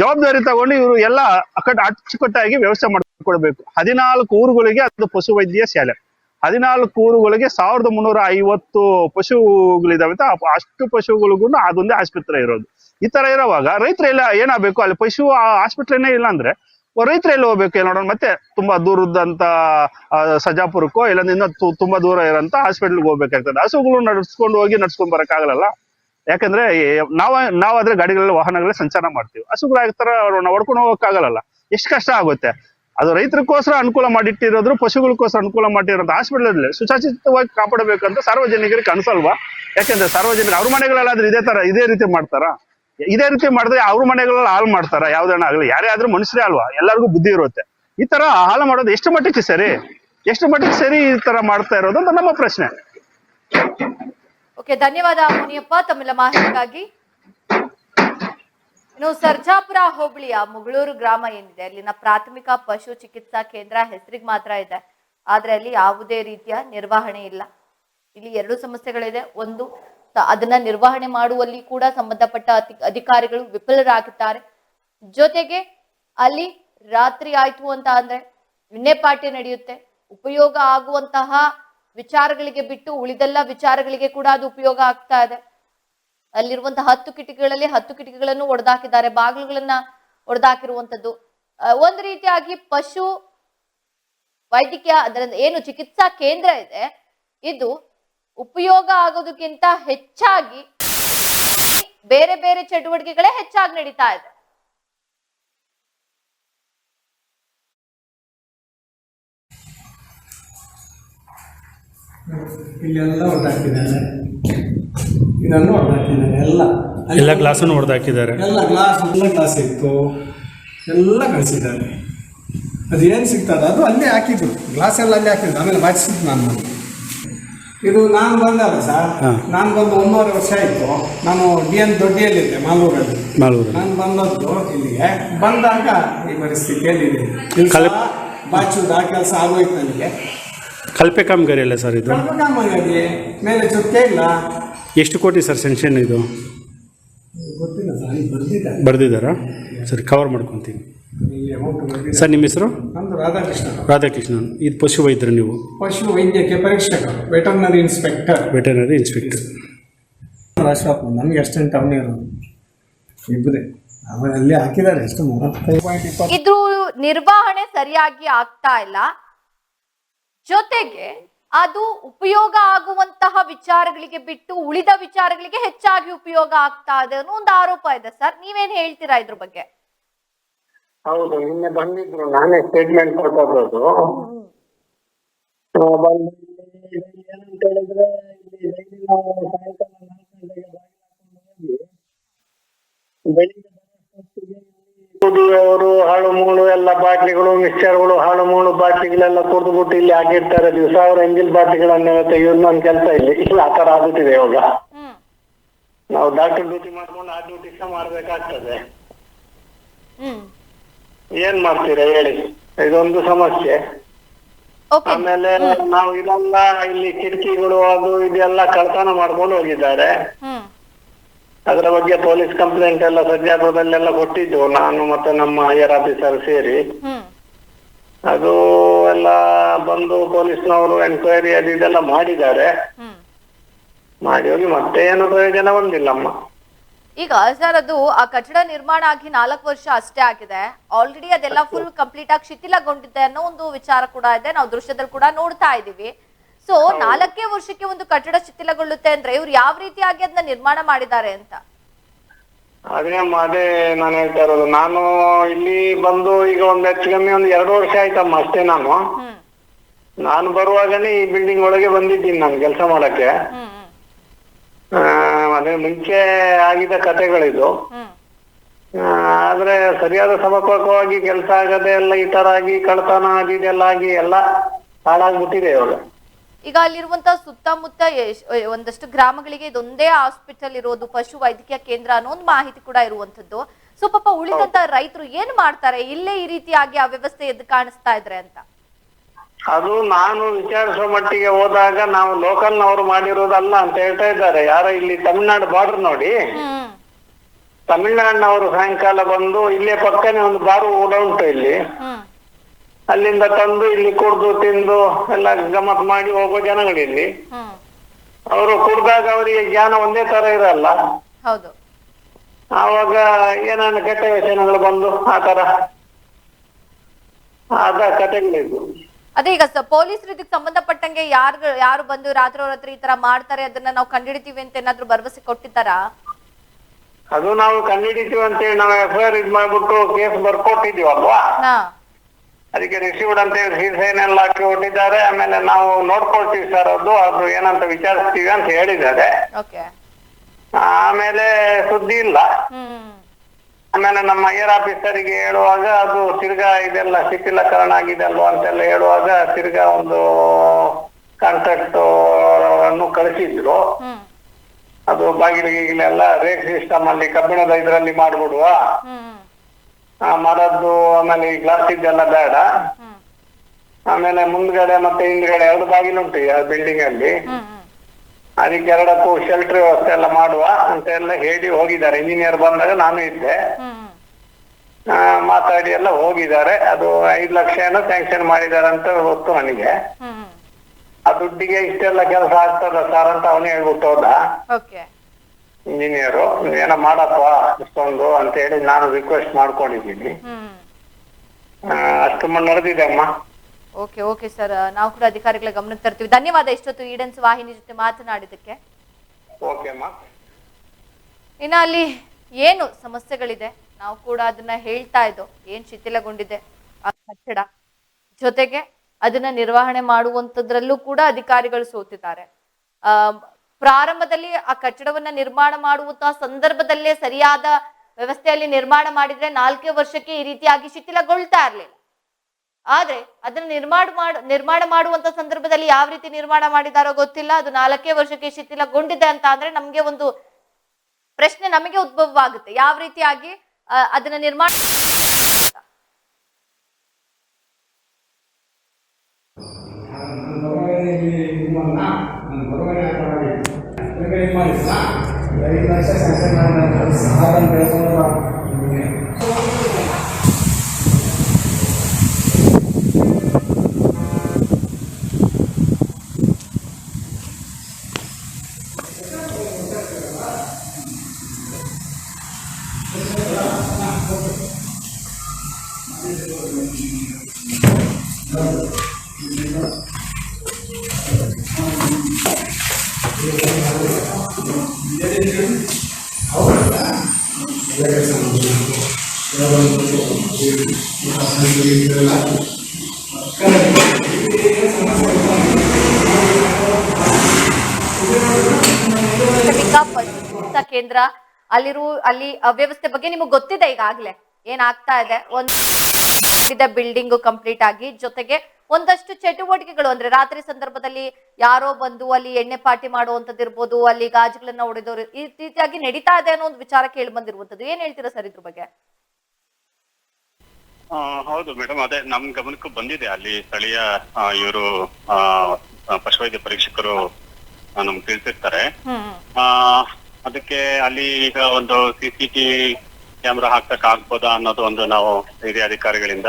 ಜವಾಬ್ದಾರಿ ತಗೊಂಡು ಇವರು ಎಲ್ಲ ಅಕಟ್ ಅಚ್ಚುಕಟ್ಟಾಗಿ ವ್ಯವಸ್ಥೆ ಮಾಡ್ಕೊಡ್ಬೇಕು. ಹದಿನಾಲ್ಕು ಊರುಗಳಿಗೆ ಅದು ಪಶುವೈದ್ಯ ಶಾಲೆ. ಹದಿನಾಲ್ಕು ಊರುಗಳಿಗೆ ಸಾವಿರದ ಮುನ್ನೂರ ಐವತ್ತು ಪಶುಗಳಿದಾವೆ ಅಂತ ಅಷ್ಟು ಪಶುಗಳಿಗೂ ಅದೊಂದೇ ಆಸ್ಪತ್ರೆ ಇರೋದು. ಈ ತರ ಇರುವಾಗ ರೈತರೆಲ್ಲ ಏನಾಗಬೇಕು? ಅಲ್ಲಿ ಪಶು ಆಸ್ಪತ್ರೆನೇ ಇಲ್ಲ ಅಂದ್ರೆ ರೈತರು ಎಲ್ಲಿ ಹೋಗ್ಬೇಕು ಎಲ್ಲ ನೋಡೋಣ. ಮತ್ತೆ ತುಂಬಾ ದೂರದಂತ ಸಜಾಪುರಕ್ಕೋ ಇಲ್ಲಂದ್ರೆ ತುಂಬಾ ದೂರ ಇರೋಂತ ಹಾಸ್ಪಿಟಲ್ಗೆ ಹೋಗ್ಬೇಕಾಗ್ತದೆ. ಹಸುಗಳು ನಡ್ಸ್ಕೊಂಡು ಹೋಗಿ ನಡ್ಸ್ಕೊಂಡ್ ಬರಕ್ಕಾಗಲ್ಲ ಯಾಕಂದ್ರೆ ನಾವ್, ನಾವ ನಾವಾದ್ರೆ ಗಾಡಿಗಳಲ್ಲಿ, ವಾಹನಗಳಲ್ಲಿ ಸಂಚಾರ ಮಾಡ್ತೀವಿ. ಹಸುಗಳು ಆಗ್ತಾರ ನಾವು ಹೊಡ್ಕೊಂಡು ಹೋಗಕ್ಕಾಗಲ್ಲ. ಎಷ್ಟು ಕಷ್ಟ ಆಗುತ್ತೆ. ಅದು ರೈತರಿಗೋಸ್ಕರ ಅನುಕೂಲ ಮಾಡಿಟ್ಟಿರೋದ್ರು, ಪಶುಗಳಿಗೋಸ್ಕರ ಅನುಕೂಲ ಮಾಡಿರೋದು ಹಾಸ್ಪಿಟಲ್ ಸುಚಾಚಿತವಾಗಿ ಕಾಪಾಡಬೇಕಂತ ಸಾರ್ವಜನಿಕರಿಗೆ ಕನಸಲ್ವಾ? ಯಾಕಂದ್ರೆ ಸಾರ್ವಜನಿಕ, ಅವ್ರ ಮನೆಗಳಲ್ಲಾದ್ರೆ ಇದೇ ತರ, ಇದೇ ರೀತಿ ಮಾಡ್ತಾರ? ಇದೇ ರೀತಿ ಮಾಡಿದ್ರೆ ಅವ್ರ ಮನೆಗಳಲ್ಲಿ ಹಾಳು ಮಾಡ್ತಾರ? ಯಾವ್ದನ್ನ ಆಗಲಿ. ಯಾರೇ ಆದ್ರೂ ಮನುಷ್ಯರೇ ಅಲ್ವಾ? ಎಲ್ಲರಿಗೂ ಬುದ್ಧಿ ಇರುತ್ತೆ. ಈ ತರ ಹಾಳು ಮಾಡೋದು ಎಷ್ಟು ಮಟ್ಟಿಗೆ ಸರಿ? ಎಷ್ಟು ಮಟ್ಟಿಗೆ ಸರಿ ಈ ತರ ಮಾಡ್ತಾ ಇರೋದು ಅಂತ ನಮ್ಮ ಪ್ರಶ್ನೆ. ಓಕೆ, ಧನ್ಯವಾದ ಮುನಿಯಪ್ಪ, ತಮ್ಮೆಲ್ಲ ಮಾಹಿತಿಗಾಗಿ. ಇನ್ನು ಸರ್ಜಾಪುರ ಹೋಬಳಿಯ ಮುಗಳೂರು ಗ್ರಾಮ ಏನಿದೆ? ಅಲ್ಲಿನ ಪ್ರಾಥಮಿಕ ಪಶು ಚಿಕಿತ್ಸಾ ಕೇಂದ್ರ ಹೆಸರಿಗೆ ಮಾತ್ರ ಇದೆ. ಆದ್ರೆ ಅಲ್ಲಿ ಯಾವುದೇ ರೀತಿಯ ನಿರ್ವಹಣೆ ಇಲ್ಲ. ಇಲ್ಲಿ ಎರಡು ಸಮಸ್ಯೆಗಳಿದೆ. ಒಂದು ಅದನ್ನ ನಿರ್ವಹಣೆ ಮಾಡುವಲ್ಲಿ ಕೂಡ ಸಂಬಂಧಪಟ್ಟ ಅಧಿ- ಅಧಿಕಾರಿಗಳು ವಿಫಲರಾಗಿದ್ದಾರೆ. ಜೊತೆಗೆ ಅಲ್ಲಿ ರಾತ್ರಿ ಆಯ್ತು ಅಂತ ಅಂದ್ರೆ ನಿನ್ನೆ ಪಾರ್ಟಿ ನಡೆಯುತ್ತೆ. ಉಪಯೋಗ ಆಗುವಂತಹ ವಿಚಾರಗಳಿಗೆ ಬಿಟ್ಟು ಉಳಿದೆಲ್ಲ ವಿಚಾರಗಳಿಗೆ ಕೂಡ ಅದು ಉಪಯೋಗ ಆಗ್ತಾ ಇದೆ. ಅಲ್ಲಿರುವಂತಹ ಹತ್ತು ಕಿಟಕಿಗಳಲ್ಲಿ ಹತ್ತು ಕಿಟಕಿಗಳನ್ನು ಒಡೆದಾಕಿದ್ದಾರೆ. ಬಾಗಿಲುಗಳನ್ನ ಒಡೆದಾಕಿರುವಂತದ್ದು ಒಂದು ರೀತಿಯಾಗಿ ಪಶು ವೈದ್ಯಕೀಯ ಅದರ ಏನು ಚಿಕಿತ್ಸಾ ಕೇಂದ್ರ ಇದೆ. ಇದು ಉಪಯೋಗ ಆಗೋದಕ್ಕಿಂತ ಹೆಚ್ಚಾಗಿ ಬೇರೆ ಬೇರೆ ಚಟುವಟಿಕೆಗಳೇ ಹೆಚ್ಚಾಗಿ ನಡೀತಾ ಇದೆ. ಇಲ್ಲೆಲ್ಲ ಹೊಡೆದಾಕಿದ್ದಾರೆ ಇದನ್ನು ಹೊಡೆದಾಕಿದ್ದಾರೆ ಎಲ್ಲ. ಎಲ್ಲ ಗ್ಲಾಸನ್ನು ಹೊಡೆದಾಕಿದ್ದಾರೆ ಎಲ್ಲ ಗ್ಲಾಸ್ ಎಲ್ಲ ಗ್ಲಾಸ್ ಇತ್ತು. ಎಲ್ಲ ಕಳಿಸಿದ್ದಾರೆ. ಅದೇನು ಸಿಗ್ತದೆ? ಅದು ಅಲ್ಲೇ ಹಾಕಿದ್ರು. ಗ್ಲಾಸ್ ಎಲ್ಲ ಅಲ್ಲೇ ಹಾಕಿದ್ರು. ಆಮೇಲೆ ಬಾಚಿಸಿದ್ದು ನಾನು ಇದು ನಾನು ಬಂದಾಗ ಸರ್? ನಾನು ಬಂದು ಒಂದೂವರೆ ವರ್ಷ ಆಯಿತು. ನಾನು ಡಿ ಎನ್ ದೊಡ್ಡಿಯಲ್ಲಿದ್ದೆ ಮಾಲೂರಲ್ಲಿ. ಮಾಲೂರು ನಾನು ಬಂದದ್ದು ಇಲ್ಲಿಗೆ. ಬಂದಾಗ ಈ ಪರಿಸ್ಥಿತಿಯಲ್ಲಿ ಬಾಚುದು ಆ ಕೆಲಸ ಆಗೋಯ್ತು ನನಗೆ. ಕಲ್ಪೆ ಕಾಮಗಾರಿ ಅಲ್ಲ ಸರ್ ಇದು? ಮೇಲೆ ಚುಕ್ಕೆ ಇಲ್ಲ. ಎಷ್ಟು ಕೋಟಿ ಸರ್ ಸೆನ್ಷನ್ ಇದು? ಗೊತ್ತಿಲ್ಲ ಸರ್ ಅಲ್ಲಿ ಬರ್ದಿದ್ದಾರೆ. ಬರೆದಿದ್ದಾರಾ? ಸರಿ ಕವರ್ ಮಾಡ್ಕೊತೀನಿ. ಇಲ್ಲಿ. ಸರ್ ನಿಮ್ಮ ಹೆಸರು? ನಮ್ದು ರಾಧಾಕೃಷ್ಣ ರಾಧಾಕೃಷ್ಣನ್. ಇದು ಪಶು ವೈದ್ಯರು ನೀವು? ಪಶು ವೈದ್ಯಕೀಯ ಪರೀಕ್ಷಕ ವೆಟರ್ನರಿ ಇನ್ಸ್ಪೆಕ್ಟರ್. Veterinary inspector. ನಮಗೆ ಇರೋದು. ಇಬ್ಬರೇ. ಅವರಲ್ಲಿ ಹಾಕಿದ್ದಾರೆ ಎಷ್ಟು ಮೂವತ್ತೈದು ಪಾಯಿಂಟ್ ಇಪ್ಪತ್ತು ಇದು ನಿರ್ವಹಣೆ ಸರಿಯಾಗಿ ಆಗ್ತಾ ಇಲ್ಲ. ಜೊತೆಗೆ ಅದು ಉಪಯೋಗ ಆಗುವಂತಹ ವಿಚಾರಗಳಿಗೆ ಬಿಟ್ಟು ಉಳಿದ ವಿಚಾರಗಳಿಗೆ ಹೆಚ್ಚಾಗಿ ಉಪಯೋಗ ಆಗ್ತಾ ಇದೆ ಅನ್ನೋ ಒಂದು ಆರೋಪ ಇದೆ ಸರ್. ನೀವೇನ್ ಹೇಳ್ತೀರಾ ಇದ್ರ ಬಗ್ಗೆ? ಹೌದು, ನಿನ್ನೆ ಬಂದಿದ್ರು, ನಾನೇ ಸ್ಟೇಟ್ಮೆಂಟ್ ಏನಂತ ಹೇಳಿದ್ರೆ ಇಲ್ಲಿ ಬೆಳಿಗ್ಗೆ ಕುಡಿಯೋರು ಹಾಳು ಮೂಳು ಎಲ್ಲ ಬಾಟ್ಲಿಗಳು ಮಿಕ್ಸ್ಚರ್ಗಳು ಹಾಳು ಮೂಳು ಬಾಟ್ಲಿಗಳೆಲ್ಲ ಕುಡಿದು ಬಿಟ್ಟು ಇಲ್ಲಿ ಹಾಕಿರ್ತಾರೆ ದಿವಸ ಅವ್ರ ಎಂಜಿಲ್ ಬಾಟ್ಲಿಗಳನ್ನೆಲ್ಲ ತೆಗೆಯೋದು ನನ್ನ ಕೆಲಸ ಇಲ್ಲಿ ಇಲ್ಲ ಆ ತರ ಆಗುತ್ತಿದೆ ಇವಾಗ. ನಾವು ಡಾಕ್ಟರ್ ಡ್ಯೂಟಿ ಮಾಡ್ಕೊಂಡು ಆ ಡ್ಯೂಟಿ ಸಹ ಮಾಡ್ಬೇಕಾಗ್ತದೆ. ಹ್ಮ್. ಏನ್ ಮಾಡ್ತೀರಾ ಹೇಳಿ? ಇದೊಂದು ಸಮಸ್ಯೆ. ಆಮೇಲೆ ನಾವು ಇದೆಲ್ಲ ಇಲ್ಲಿ ಕಿಟಕಿಗಳು ಅದು ಇದೆಲ್ಲ ಕಳ್ತನ ಮಾಡ್ಕೊಂಡು ಹೋಗಿದ್ದಾರೆ. ಅದರ ಬಗ್ಗೆ ಪೊಲೀಸ್ ಕಂಪ್ಲೇಂಟ್ ಎಲ್ಲ ಸಜ್ಜಾಪುರದಲ್ಲೆಲ್ಲ ಕೊಟ್ಟಿದ್ದು. ನಾನು ಮತ್ತೆ ನಮ್ಮ ಹೈಯರ್ ಆಫೀಸರ್ ಸೇರಿ. ಅದು ಎಲ್ಲ ಬಂದು ಪೊಲೀಸ್ನವರು ಎನ್ಕ್ವೈರಿ ಅದು ಇದೆಲ್ಲ ಮಾಡಿದ್ದಾರೆ. ಮಾಡಿ ಹೋಗಿ ಮತ್ತೆ ಏನು ಪ್ರಯೋಜನ ಬಂದಿಲ್ಲಮ್ಮ ಈಗ ಸರ್ ಅದು ಆ ಕಟ್ಟಡ ನಿರ್ಮಾಣ ಆಗಿ ನಾಲ್ಕು ವರ್ಷ ಅಷ್ಟೇ ಆಗಿದೆ. ಆಲ್ರೆಡಿ ಅದೆಲ್ಲ ಫುಲ್ ಕಂಪ್ಲೀಟ್ ಆಗಿ ಶಿಥಿಲಗೊಂಡಿದೆ ಅನ್ನೋ ಒಂದು ವಿಚಾರ ಕೂಡ ಇದೆ. ನಾವು ದೃಶ್ಯದಲ್ಲಿ ಕೂಡ ನೋಡ್ತಾ ಇದೀವಿ ಸೊ ನಾಲ್ಕೇ ವರ್ಷಕ್ಕೆ ಒಂದು ಕಟ್ಟಡ ಶಿಥಿಲಗೊಳ್ಳುತ್ತೆ ಅಂದ್ರೆ ಇವ್ರು ಯಾವ ರೀತಿಯಾಗಿ ಅದನ್ನ ನಿರ್ಮಾಣ ಮಾಡಿದ್ದಾರೆ ಅಂತ? ಅದೇ ಅಮ್ಮ ಅದೇ ನಾನು ಹೇಳ್ತಾ ಇರೋದು. ನಾನು ಇಲ್ಲಿ ಬಂದು ಈಗ ಒಂದ್ ಹೆಚ್ಚು ಕಮ್ಮಿ ಒಂದು ಎರಡು ವರ್ಷ ಆಯ್ತಮ್ಮ ಅಷ್ಟೇ ನಾನು. ನಾನು ಬರುವಾಗನೇ ಈ ಬಿಲ್ಡಿಂಗ್ ಒಳಗೆ ಬಂದಿದ್ದೀನಿ ನಾನು ಕೆಲಸ ಮಾಡಕ್ಕೆ. ಅದೇ ಮುಂಚೆ ಆಗಿದ್ದ ಕಥೆಗಳಿದು. ಆದ್ರೆ ಸರಿಯಾದ ಸಮರ್ಪಕವಾಗಿ ಕೆಲಸ ಆಗದೆ ಎಲ್ಲ ಈ ತರ ಆಗಿ ಕಳ್ತನ ಆಗಿದೆಲ್ಲ ಆಗಿ ಎಲ್ಲ ಹಾಳಾಗ್ಬಿಟ್ಟಿದೆ ಇವಾಗ. ಈಗ ಅಲ್ಲಿರುವಂತ ಸುತ್ತಮುತ್ತ ಒಂದಷ್ಟು ಗ್ರಾಮಗಳಿಗೆ ಇದೊಂದೇ ಹಾಸ್ಪಿಟಲ್ ಇರೋದು ಪಶು ವೈದ್ಯಕೀಯ ಕೇಂದ್ರ ಅನ್ನೋ ಒಂದು ಮಾಹಿತಿ ಕೂಡ ಇರುವಂತದ್ದು ಸೊ ಪಾಪ ಉಳಿದಂತ ರೈತರು ಏನ್ ಮಾಡ್ತಾರೆ? ಇಲ್ಲೇ ಈ ರೀತಿಯಾಗಿ ಆ ವ್ಯವಸ್ಥೆ ಎದ್ದು ಕಾಣಿಸ್ತಾ ಇದ್ರೆ ಅಂತ. ಅದು ನಾನು ವಿಚಾರಿಸುವ ಮಟ್ಟಿಗೆ ಹೋದಾಗ ನಾವು ಲೋಕಲ್ನವರು ಮಾಡಿರೋದಲ್ಲ ಅಂತ ಹೇಳ್ತಾ ಇದ್ದಾರೆ. ಯಾರ ಇಲ್ಲಿ ತಮಿಳ್ನಾಡು ಬಾರ್ಡರ್ ನೋಡಿ. ತಮಿಳ್ನಾಡಿನವರು ಸಾಯಂಕಾಲ ಬಂದು ಇಲ್ಲೇ ಪಕ್ಕನೆ ಒಂದು ಬಾರು ಊಟ ಉಂಟು ಇಲ್ಲಿ. ಅಲ್ಲಿಂದ ತಂದು ಇಲ್ಲಿ ಕುಡ್ದು ತಿಂದು ಎಲ್ಲ ಗಮತ್ ಮಾಡಿ ಹೋಗೋ ಜನಗಳಿಲ್ಲಿ. ಅವರು ಕುಡ್ದಾಗ ಅವರಿಗೆ ಜ್ಞಾನ ಒಂದೇ ತರ ಇರಲ್ಲ. ಹೌದು. ಆವಾಗ ಏನೇನು ಕೆಟ್ಟ ವ್ಯಸನಗಳು ಬಂದು ಆ ತರ. ಆದ ಕಥೆಗಳಿದ್ದು. ಅದೇ ಈಗ ಪೊಲೀಸ್ ಇದಕ್ಕೆ ಸಂಬಂಧಪಟ್ಟಂಗೆ ಯಾರು ಯಾರು ಬಂದು ರಾತ್ರಿ ರಾತ್ರಿ ಈ ತರ ಮಾಡ್ತಾರೆ ಅದನ್ನ ನಾವು ಕಂಡಿಡಿತೀವಿ ಅಂತ ಏನಾದ್ರು ಭರವಸೆ ಕೊಟ್ಟಿದ್ದಾರಾ? ಅದು ನಾವು ಕಂಡುಹಿಡಿತೀವಿ ಅಂತೇಳಿ ನಾವು ಎಫ್ ಐ ಆರ್ ಇದ್ ಮಾಡ್ಬಿಟ್ಟು ಕೇಸ್ ಬರ್ಕೊಟ್ಟಿದೀವಲ್ವಾ ಅದಕ್ಕೆ ರಿಸೀವ್ಡ್ ಅಂತ ಹೇಳಿ ಸೈನ್ ಎಲ್ಲ ಹಾಕಿ ಕೊಟ್ಟಿದ್ದಾರೆ ಆಮೇಲೆ ನಾವು ನೋಡ್ಕೊಳ್ತೀವಿ ಸರ್ ಅದು ಅದು ಏನಂತ ವಿಚಾರಿಸ್ತೀವಿ ಅಂತ ಹೇಳಿದ್ದಾರೆ. ಆಮೇಲೆ ಸುದ್ದಿ ಇಲ್ಲ. ಆಮೇಲೆ ನಮ್ಮ ಐಯರ್ ಆಫೀಸರಿಗೆ ಹೇಳುವಾಗ ಅದು ತಿರ್ಗಾ ಇದೆಲ್ಲ ಶಿಥಿಲಕರಣ ಆಗಿದೆ ಅಲ್ವಾ ಅಂತೆಲ್ಲ ಹೇಳುವಾಗ ತಿರ್ಗಾ ಒಂದು ಕಾಂಟ್ರಾಕ್ಟ್ ಅನ್ನು ಕಳಿಸಿದ್ರು. ಅದು ಬಾಗಿಲು ಗೀಗಿಲೆಲ್ಲ ರೇಕ್ ಸಿಸ್ಟಮ್ ಅಲ್ಲಿ ಕಬ್ಬಿಣದ ಇದರಲ್ಲಿ ಮಾಡ್ಬಿಡುವ. ಆ ಮರದ್ದು ಆಮೇಲೆ ಈ ಗ್ಲಾಸ್ ಇದೆಲ್ಲ ಬೇಡ. ಆಮೇಲೆ ಮುಂದ್ಗಡೆ ಮತ್ತೆ ಹಿಂದ್ಗಡೆ ಎರಡು ಬಾಗಿಲುಂಟು ಆ ಬಿಲ್ಡಿಂಗ್ ಅಲ್ಲಿ. ಅದಕ್ಕೆ ಎರಡಕ್ಕೂ ಶೆಲ್ಟರ್ ವ್ಯವಸ್ಥೆ ಎಲ್ಲ ಮಾಡುವ ಅಂತ ಎಲ್ಲ ಹೇಳಿ ಹೋಗಿದ್ದಾರೆ. ಇಂಜಿನಿಯರ್ ಬಂದಾಗ ನಾನು ಇದ್ದೆ. ಮಾತಾಡಿ ಎಲ್ಲ ಹೋಗಿದ್ದಾರೆ. ಅದು ಐದು ಲಕ್ಷ ಏನೋ ಸ್ಯಾಂಕ್ಷನ್ ಮಾಡಿದ್ದಾರೆ ಅಂತ ಗೊತ್ತು ನನಗೆ. ಆ ದುಡ್ಡಿಗೆ ಇಷ್ಟೆಲ್ಲ ಕೆಲಸ ಆಗ್ತದ ಸರ್ ಅಂತ ಅವನೇ ಹೇಳ್ಬಿಟ್ಟು ಹೋದ. ಇಂಜಿನಿಯರು ಏನೋ ಮಾಡಪ್ಪ ಇಷ್ಟೊಂದು ಅಂತ ಹೇಳಿ ನಾನು ರಿಕ್ವೆಸ್ಟ್ ಮಾಡ್ಕೊಂಡಿದ್ದೀನಿ. ಅಷ್ಟು ನಡೆದಿದೆ ಅಮ್ಮ. Okay okay sir. ನಾವು ಕೂಡ ಅಧಿಕಾರಿಗಳ ಗಮನಕ್ಕೆ ತರ್ತೀವಿ. ಧನ್ಯವಾದ ಇಷ್ಟೊತ್ತು ಈಡೆನ್ಸ್ ವಾಹಿನಿ ಜೊತೆ ಮಾತನಾಡಿದಕ್ಕೆ ಓಕೆ ಅಮ್ಮ. ಇನ್ನು ಅಲ್ಲಿ ಏನು ಸಮಸ್ಯೆಗಳಿದೆ? ನಾವು ಕೂಡ ಅದನ್ನ ಹೇಳ್ತಾ ಇದ್ದೋ ಏನ್ ಶಿಥಿಲಗೊಂಡಿದೆ? ಆ ಕಟ್ಟಡ ಜೊತೆಗೆ ಅದನ್ನ ನಿರ್ವಹಣೆ ಮಾಡುವಂತದ್ರಲ್ಲೂ ಕೂಡ ಅಧಿಕಾರಿಗಳು ಸೋತಿದ್ದಾರೆ. ಆ ಪ್ರಾರಂಭದಲ್ಲಿ ಆ ಕಟ್ಟಡವನ್ನ ನಿರ್ಮಾಣ ಮಾಡುವಂತಹ ಸಂದರ್ಭದಲ್ಲೇ ಸರಿಯಾದ ವ್ಯವಸ್ಥೆಯಲ್ಲಿ ನಿರ್ಮಾಣ ಮಾಡಿದ್ರೆ ನಾಲ್ಕೇ ವರ್ಷಕ್ಕೆ ಈ ರೀತಿಯಾಗಿ ಶಿಥಿಲಗೊಳ್ತಾ ಇರಲಿಲ್ಲ. ಆದ್ರೆ ಅದನ್ನ ನಿರ್ಮಾಣ ಮಾಡ, ನಿರ್ಮಾಣ ಮಾಡುವಂತ ಸಂದರ್ಭದಲ್ಲಿ ಯಾವ ರೀತಿ ನಿರ್ಮಾಣ ಮಾಡಿದಾರೋ ಗೊತ್ತಿಲ್ಲ. ಅದು ನಾಲ್ಕೇ ವರ್ಷಕ್ಕೆ ಶಿಥಿಲಗೊಂಡಿದೆ ಅಂತ ಅಂದ್ರೆ ನಮ್ಗೆ ಒಂದು ಪ್ರಶ್ನೆ ನಮಗೆ ಉದ್ಭವವಾಗುತ್ತೆ. ಯಾವ ರೀತಿಯಾಗಿ ಅದನ್ನ ನಿರ್ಮಾಣ ಐದು ಲಕ್ಷ ಸ್ಯಾಂಕ್ಷನ್ ಮಾಡಿದ್ದಾರೆ ಸಾಲನ್ನು ಚಿಕಿತ್ಸಾ ಕೇಂದ್ರ ಅಲ್ಲಿರು, ಅಲ್ಲಿ ಅವ್ಯವಸ್ಥೆ ಬಗ್ಗೆ ನಿಮಗೆ ಗೊತ್ತಿದೆ ಈಗಾಗ್ಲೇ. ಏನಾಗ್ತಾ ಇದೆ? ಒಂದು ಬಿಲ್ಡಿಂಗ್ ಕಂಪ್ಲೀಟ್ ಆಗಿ ಜೊತೆಗೆ ಒಂದಷ್ಟು ಚಟುವಟಿಕೆಗಳು, ಅಂದ್ರೆ ರಾತ್ರಿ ಸಂದರ್ಭದಲ್ಲಿ ಯಾರೋ ಬಂದು ಅಲ್ಲಿ ಎಣ್ಣೆ ಪಾರ್ಟಿ ಮಾಡುವಂತದ್ದು ಇರ್ಬೋದು, ಅಲ್ಲಿ ಗಾಜುಗಳನ್ನ ಹೊಡೆದವರು, ಈ ರೀತಿಯಾಗಿ ನಡೀತಾ ಇದೆ ಅನ್ನೋ ಒಂದು ವಿಚಾರ ಕೇಳಿ ಬಂದಿರುವಂತದ್ದು ಏನ್ ಹೇಳ್ತೀರಾ ಸರ್ ಇದ್ರ ಬಗ್ಗೆ? ಹೌದು ಮೇಡಮ್ ಅದೇ ನಮ್ ಗಮನಕ್ಕೂ ಬಂದಿದೆ. ಅಲ್ಲಿ ಸ್ಥಳೀಯ ಇವರು ಪಶುವೈದ್ಯ ಪರೀಕ್ಷಕರು ನಮ್ಗೆ ತಿಳಿಸಿರ್ತಾರೆ. ಆ, ಅದಕ್ಕೆ ಅಲ್ಲಿ ಈಗ ಒಂದು ಸಿಸಿಟಿವಿ ಕ್ಯಾಮ್ರಾ ಹಾಕ್ಸಕ್ ಆಗ್ಬೋದಾ ಅನ್ನೋದು ಒಂದು ನಾವು ಹಿರಿಯ ಅಧಿಕಾರಿಗಳಿಂದ.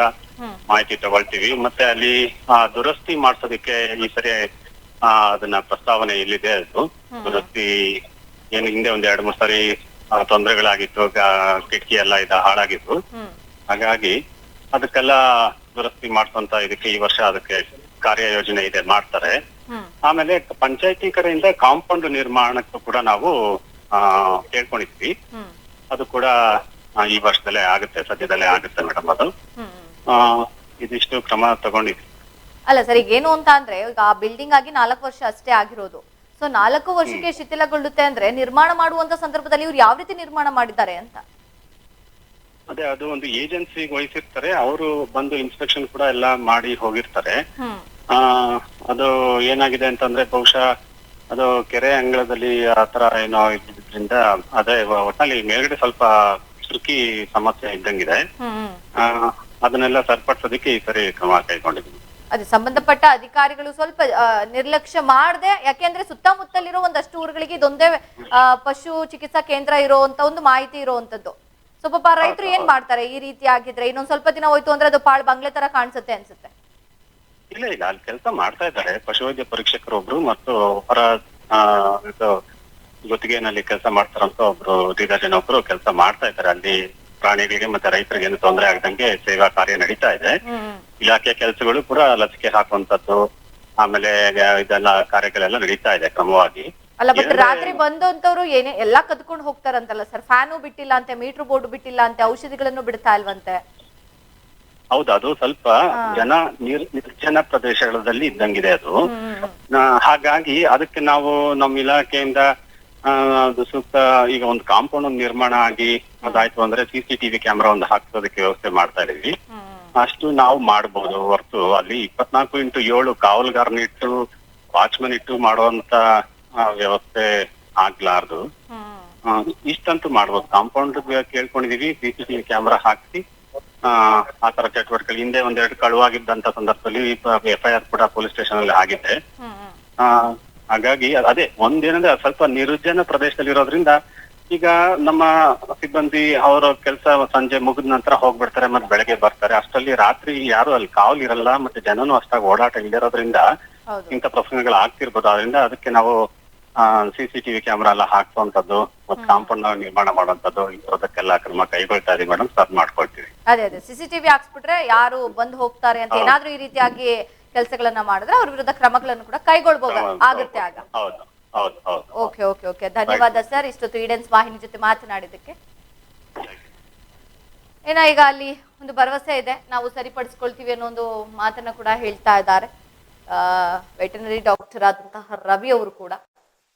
ಮಾಹಿತಿ ತಗೊಳ್ತೀವಿ. ಮತ್ತೆ ಅಲ್ಲಿ ದುರಸ್ತಿ ಮಾಡ್ಸೋದಕ್ಕೆ ಈ ಸರಿ ಅದನ್ನ ಪ್ರಸ್ತಾವನೆ ಇಲ್ಲಿದೆ ಅದು. ದುರಸ್ತಿ ಏನು ಹಿಂದೆ ಒಂದ್ ಎರಡ್ ಮೂರ್ ಸಾರಿ ತೊಂದರೆಗಳಾಗಿತ್ತು ಕಿಟಕಿ ಎಲ್ಲ ಇದ ಹಾಳಾಗಿತ್ತು ಹಾಗಾಗಿ ಅದಕ್ಕೆಲ್ಲ ದುರಸ್ತಿ ಮಾಡ್ಸಂತ ಇದಕ್ಕೆ ಈ ವರ್ಷ ಅದಕ್ಕೆ ಕಾರ್ಯ ಯೋಜನೆ ಇದೆ ಮಾಡ್ತಾರೆ. ಆಮೇಲೆ ಪಂಚಾಯತಿ ಕಡೆಯಿಂದ ಕಾಂಪೌಂಡ್ ನಿರ್ಮಾಣಕ್ಕೂ ಕೂಡ ನಾವು ಕೇಳ್ಕೊಂಡಿದ್ವಿ. ಅದು ಕೂಡ ಈ ವರ್ಷದಲ್ಲೇ ಆಗುತ್ತೆ ಸದ್ಯದಲ್ಲೇ ಆಗುತ್ತೆ ಮೇಡಮ್ ಅದು. ಆ, ಇದಿಷ್ಟು ಕ್ರಮ ತಗೊಂಡಿದ್ವಿ. ಅಲ್ಲ ಸರ್ ಈಗ ಏನು ಅಂತ ಅಂದ್ರೆ ಈಗ ಆ ಬಿಲ್ಡಿಂಗ್ ಆಗಿ ನಾಲ್ಕು ವರ್ಷ ಅಷ್ಟೇ ಆಗಿರೋದು. ಸೊ ನಾಲ್ಕು ವರ್ಷಕ್ಕೆ ಶಿಥಿಲಗೊಳ್ಳುತ್ತೆ ಅಂದ್ರೆ ನಿರ್ಮಾಣ ಮಾಡುವಂತ ಸಂದರ್ಭದಲ್ಲಿ ಇವ್ರು ಯಾವ ರೀತಿ ನಿರ್ಮಾಣ ಮಾಡಿದ್ದಾರೆ ಅಂತ? ಅದೇ ಅದು ಒಂದು ಏಜೆನ್ಸಿಗೆ ವಹಿಸಿರ್ತಾರೆ. ಅವರು ಬಂದು ಇನ್ಸ್ಪೆಕ್ಷನ್ ಕೂಡ ಎಲ್ಲ ಮಾಡಿ ಹೋಗಿರ್ತಾರೆ. ಅದು ಏನಾಗಿದೆ ಅಂತಂದ್ರೆ ಬಹುಶಃ ಅದು ಕೆರೆ ಅಂಗಳದಲ್ಲಿ ಆತರ ಏನೋ ಇದ್ರಿಂದ ಅದೇ ಒಟ್ಟಲ್ಲಿ ಮೇಲ್ಗಡೆ ಸ್ವಲ್ಪ ಸುಖಿ ಸಮಸ್ಯೆ ಇದ್ದಂಗಿದೆ. ಆ, ಅದನ್ನೆಲ್ಲ ಸರಿಪಡಿಸೋದಕ್ಕೆ ಈ ಸರಿ ಕ್ರಮ ಕೈಗೊಂಡಿದ್ದೀನಿ. ಅದೇ ಸಂಬಂಧಪಟ್ಟ ಅಧಿಕಾರಿಗಳು ಸ್ವಲ್ಪ ಆ, ನಿರ್ಲಕ್ಷ್ಯ ಮಾಡದೆ ಯಾಕೆಂದ್ರೆ ಸುತ್ತಮುತ್ತಲಿರೋ ಒಂದಷ್ಟು ಊರುಗಳಿಗೆ ಇದೊಂದೇ ಆ, ಪಶು ಚಿಕಿತ್ಸಾ ಕೇಂದ್ರ ಇರುವಂತ ಒಂದು ಮಾಹಿತಿ ಇರುವಂತದ್ದು ಸೊ ಪಾಪ ರೈತರು ಏನ್ ಮಾಡ್ತಾರೆ? ಈ ರೀತಿ ಆಗಿದ್ರೆ ಇನ್ನೊಂದ್ ಸ್ವಲ್ಪ ದಿನ ಹೋಯ್ತು ಅಂದ್ರೆ ಅದು ಪಾಳ್ ಬಂಗ್ಲೆ ತರ ಕಾಣಿಸುತ್ತೆ ಅನ್ಸುತ್ತೆ. ಇಲ್ಲ ಇಲ್ಲ ಅಲ್ಲಿ ಕೆಲಸ ಮಾಡ್ತಾ ಇದ್ದಾರೆ. ಪಶುವೈದ್ಯ ಪರೀಕ್ಷಕರು ಒಬ್ರು ಮತ್ತು ಹೊರ ಇದು ಗುತ್ತಿಗೆನಲ್ಲಿ ಕೆಲಸ ಮಾಡ್ತಾರಂತ ಒಬ್ರು ಧೀರಜ್ ಜನ ಒಬ್ರು ಕೆಲಸ ಮಾಡ್ತಾ ಇದ್ದಾರೆ. ಅಲ್ಲಿ ಪ್ರಾಣಿಗಳಿಗೆ ಮತ್ತೆ ರೈತರಿಗೆ ಏನು ತೊಂದರೆ ಆಗದಂಗೆ ಸೇವಾ ಕಾರ್ಯ ನಡೀತಾ ಇದೆ. ಇಲಾಖೆ ಕೆಲಸಗಳು ಕೂಡ ಲಸಿಕೆ ಹಾಕುವಂತದ್ದು ಆಮೇಲೆ ಇದೆಲ್ಲ ಕಾರ್ಯಗಳೆಲ್ಲ ನಡೀತಾ ಇದೆ ಕ್ರಮವಾಗಿ. ಅಲ್ಲ ಬಟ್ ರಾತ್ರಿ ಬಂದಂತವ್ರು ಏನೇ ಎಲ್ಲಾ ಕದ್ಕೊಂಡು ಹೋಗ್ತಾರಂತಲ್ಲ ಸರ್. ಫ್ಯಾನು ಬಿಟ್ಟಿಲ್ಲ ಅಂತೆ ಮೀಟರ್ ಬೋರ್ಡ್ ಬಿಟ್ಟಿಲ್ಲ ಅಂತೆ ಔಷಧಿಗಳನ್ನು ಬಿಡ್ತಾ ಇಲ್ವಂತೆ. ಹೌದು ಅದು ಸ್ವಲ್ಪ ಜನ ನಿರ್ ನಿರ್ಜನ ಪ್ರದೇಶಗಳಲ್ಲಿ ಇದ್ದಂಗಿದೆ ಅದು. ಹಾಗಾಗಿ ಅದಕ್ಕೆ ನಾವು ನಮ್ಮ ಇಲಾಖೆಯಿಂದ ಅದು ಸೂಕ್ತ ಈಗ ಒಂದು ಕಾಂಪೌಂಡ್ ಒಂದು ನಿರ್ಮಾಣ ಆಗಿ ಅದಾಯ್ತು ಅಂದ್ರೆ ಸಿ ಸಿ ಟಿವಿ ಕ್ಯಾಮ್ರಾ ಒಂದು ಹಾಕ್ಸೋದಕ್ಕೆ ವ್ಯವಸ್ಥೆ ಮಾಡ್ತಾ ಇದೀವಿ ಅಷ್ಟು ನಾವು ಮಾಡ್ಬೋದು ಹೊರತು ಅಲ್ಲಿ ಇಪ್ಪತ್ನಾಲ್ಕು ಇಂಟು ಏಳು ಕಾವಲ್ಗಾರನ ಇಟ್ಟು ವಾಚ್ಮನ್ ಇಟ್ಟು ಮಾಡುವಂತ ವ್ಯವಸ್ಥೆ ಆಗ್ಲಾರ್ದು. ಇಷ್ಟಂತೂ ಮಾಡ್ಬೋದು. ಕಾಂಪೌಂಡ್ ಕೇಳ್ಕೊಂಡಿದೀವಿ ಸಿ ಸಿ ಟಿವಿ ಕ್ಯಾಮ್ರಾ ಹಾಕ್ಸಿ. ಆ ತರ ಚಟುವಟಿಕೆ ಹಿಂದೆ ಒಂದೆರಡು ಕಳುವಾಗಿದ್ದಂತ ಸಂದರ್ಭದಲ್ಲಿ ಎಫ್ಐಆರ್ ಆರ್ ಕೂಡ ಪೊಲೀಸ್ ಸ್ಟೇಷನ್ ಅಲ್ಲಿ ಆಗಿದೆ ಹಾಗಾಗಿ ಅದೇ ಒಂದೇನಂದ್ರೆ ಸ್ವಲ್ಪ ನಿರ್ಜನ ಪ್ರದೇಶದಲ್ಲಿ ಇರೋದ್ರಿಂದ ಈಗ ನಮ್ಮ ಸಿಬ್ಬಂದಿ ಅವರ ಕೆಲಸ ಸಂಜೆ ಮುಗಿದ ನಂತರ ಹೋಗ್ಬಿಡ್ತಾರೆ ಮತ್ತೆ ಬೆಳಗ್ಗೆ ಬರ್ತಾರೆ. ಅಷ್ಟರಲ್ಲಿ ರಾತ್ರಿ ಯಾರು ಅಲ್ಲಿ ಕಾವಲ್ ಇರಲ್ಲ ಮತ್ತೆ ಜನನು ಅಷ್ಟಾಗಿ ಓಡಾಟ ಇಲ್ದಿರೋದ್ರಿಂದ ಇರೋದ್ರಿಂದ ಇಂಥ ಪ್ರಸಂಗಗಳು ಆಗ್ತಿರ್ಬೋದು. ಅದರಿಂದ ಅದಕ್ಕೆ ನಾವು ಸಿ ಸಿ ಟಿವಿ ಕ್ಯಾಮ್ರಾ ಎಲ್ಲ ಹಾಕ್ಸುವಂತದ್ದು ಮತ್ತೆ ಕಾಂಪೌಂಡ್ ನಿರ್ಮಾಣ ಮಾಡುವಂತದ್ದು ಇಂಥದಕ್ಕೆಲ್ಲ ಕ್ರಮ ಕೈಗೊಳ್ತಾ ಇದೀವಿ ಮೇಡಮ್ ಸರ್ ಮಾಡ್ಕೊಳ್ತೀವಿ. ಅದೇ ಅದೇ ಸಿಸಿಟಿವಿ ಹಾಕ್ಸ್ಬಿಟ್ರೆ ಯಾರು ಬಂದು ಹೋಗ್ತಾರೆ ಅಂತ ಏನಾದ್ರೂ ಈ ರೀತಿಯಾಗಿ ಕೆಲಸಗಳನ್ನ ಮಾಡಿದ್ರೆ ಅವ್ರ ವಿರುದ್ಧ ಕ್ರಮಗಳನ್ನು ಕೂಡ ಕೈಗೊಳ್ಬಹುದು ಆಗುತ್ತೆ ಆಗ. ಹೌದು ಹೌದು ಹೌದು ಓಕೆ ಓಕೆ ಓಕೆ. ಧನ್ಯವಾದ ಸರ್. ಇಷ್ಟೊತ್ತು ಈಡೆನ್ಸ್ ವಾಹಿನಿ ಜೊತೆ ಮಾತನಾಡಿದ್ದಕ್ಕೆ. ಏನ ಈಗ ಅಲ್ಲಿ ಒಂದು ಭರವಸೆ ಇದೆ. ನಾವು ಸರಿಪಡಿಸ್ಕೊಳ್ತೀವಿ ಅನ್ನೋ ಒಂದು ಮಾತನ್ನ ಕೂಡ ಹೇಳ್ತಾ ಇದ್ದಾರೆ. ವೆಟನರಿ ಡಾಕ್ಟರ್ ಆದಂತಹ ರವಿ ಅವರು ಕೂಡ.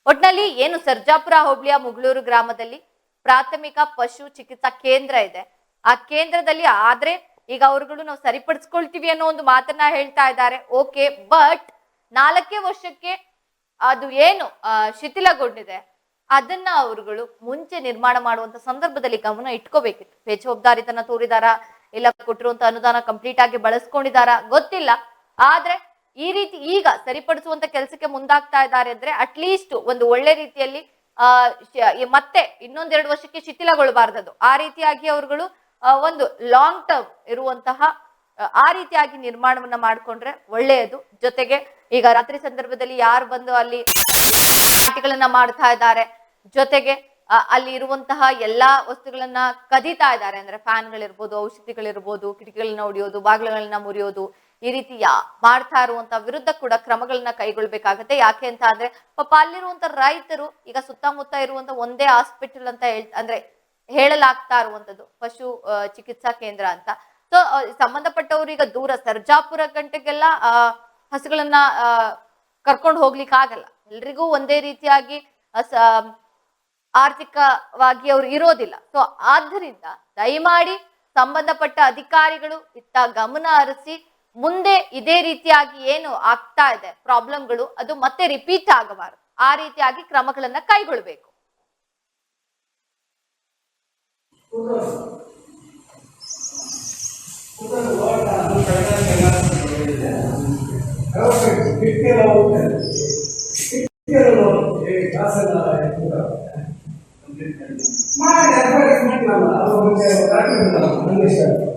ಒಟ್ನಲ್ಲಿ ಏನು ಸರ್ಜಾಪುರ, ಹೋಬಳಿಯ ಮುಗಳೂರು ಗ್ರಾಮದಲ್ಲಿ ಪ್ರಾಥಮಿಕ ಪಶು ಚಿಕಿತ್ಸಾ ಕೇಂದ್ರ ಇದೆ. ಆ ಕೇಂದ್ರದಲ್ಲಿ ಆದ್ರೆ ಈಗ ಅವರುಗಳು ನಾವು ಸರಿಪಡಿಸ್ಕೊಳ್ತೀವಿ ಅನ್ನೋ ಒಂದು ಮಾತನ್ನ ಹೇಳ್ತಾ ಇದ್ದಾರೆ. ಓಕೆ ಬಟ್ ನಾಲ್ಕೇ ವರ್ಷಕ್ಕೆ ಅದು ಏನು ಶಿಥಿಲಗೊಂಡಿದೆ. ಅದನ್ನ ಅವರುಗಳು ಮುಂಚೆ ನಿರ್ಮಾಣ ಮಾಡುವಂತ ಸಂದರ್ಭದಲ್ಲಿ ಗಮನ ಇಟ್ಕೋಬೇಕಿತ್ತು. ಬೇಜವಾಬ್ದಾರಿತನ ತೋರಿದಾರ, ಇಲ್ಲ ಕೊಟ್ಟಿರುವಂತ ಅನುದಾನ ಕಂಪ್ಲೀಟ್ ಆಗಿ ಬಳಸ್ಕೊಂಡಿದಾರ, ಗೊತ್ತಿಲ್ಲ. ಆದ್ರೆ ಈ ರೀತಿ ಈಗ ಸರಿಪಡಿಸುವಂತ ಕೆಲಸಕ್ಕೆ ಮುಂದಾಗ್ತಾ ಇದ್ದಾರೆ ಅಂದ್ರೆ ಅಟ್ಲೀಸ್ಟ್ ಒಂದು ಒಳ್ಳೆ ರೀತಿಯಲ್ಲಿ ಆ ಮತ್ತೆ ಇನ್ನೊಂದೆರಡು ವರ್ಷಕ್ಕೆ ಶಿಥಿಲಗೊಳ್ಳಬಾರ್ದದು ಆ ರೀತಿಯಾಗಿ ಅವರುಗಳು ಒಂದು ಲಾಂಗ್ ಟರ್ಮ್ ಇರುವಂತಹ ಆ, ಆ ರೀತಿಯಾಗಿ ನಿರ್ಮಾಣವನ್ನ ಮಾಡ್ಕೊಂಡ್ರೆ ಒಳ್ಳೆಯದು. ಜೊತೆಗೆ ಈಗ ರಾತ್ರಿ ಸಂದರ್ಭದಲ್ಲಿ ಯಾರು ಬಂದು ಅಲ್ಲಿ ಪಾರ್ಟಿಗಳನ್ನ ಮಾಡ್ತಾ ಇದ್ದಾರೆ ಜೊತೆಗೆ ಅಲ್ಲಿ ಇರುವಂತಹ ಎಲ್ಲಾ ವಸ್ತುಗಳನ್ನ ಕದೀತಾ ಇದ್ದಾರೆ. ಅಂದ್ರೆ ಫ್ಯಾನ್ಗಳಿರ್ಬೋದು ಔಷಧಿಗಳಿರ್ಬೋದು ಕಿಟಕಿಗಳನ್ನ ಹೊಡಿಯೋದು ಬಾಗಿಲುಗಳನ್ನ ಮುರಿಯೋದು ಈ ರೀತಿಯ ಮಾಡ್ತಾ ಇರುವಂತ ವಿರುದ್ಧ ಕೂಡ ಕ್ರಮಗಳನ್ನ ಕೈಗೊಳ್ಬೇಕಾಗತ್ತೆ. ಯಾಕೆ ಅಂತ ಅಂದ್ರೆ, ಪಾಪ ಅಲ್ಲಿರುವಂತ ರೈತರು ಈಗ ಸುತ್ತಮುತ್ತ ಇರುವಂತ ಒಂದೇ ಹಾಸ್ಪಿಟಲ್ ಅಂತ ಹೇಳ್, ಅಂದ್ರೆ ಹೇಳಲಾಗ್ತಾ ಇರುವಂತದ್ದು, ಪಶು ಚಿಕಿತ್ಸಾ ಕೇಂದ್ರ ಅಂತ. ಸೊ ಸಂಬಂಧಪಟ್ಟವರು ಈಗ ದೂರ, ಸರ್ಜಾಪುರ ಗಂಟೆಗೆಲ್ಲ ಹಸುಗಳನ್ನ ಕರ್ಕೊಂಡು ಹೋಗ್ಲಿಕ್ಕೆ ಆಗಲ್ಲ. ಎಲ್ರಿಗೂ ಒಂದೇ ರೀತಿಯಾಗಿ ಆರ್ಥಿಕವಾಗಿ ಅವ್ರು ಇರೋದಿಲ್ಲ. ಸೊ ಆದ್ದರಿಂದ ದಯಮಾಡಿ ಸಂಬಂಧಪಟ್ಟ ಅಧಿಕಾರಿಗಳು ಇತ್ತ ಗಮನ ಹರಿಸಿ ಮುಂದೆ ಇದೇ ರೀತಿಯಾಗಿ ಏನು ಆಗ್ತಾ ಇದೆ, ಪ್ರಾಬ್ಲಮ್ಗಳು, ಅದು ಮತ್ತೆ ರಿಪೀಟ್ ಆಗಬಾರದು. ಆ ರೀತಿಯಾಗಿ ಕ್ರಮಗಳನ್ನ ಕೈಗೊಳ್ಬೇಕು ಅಲ್ಲ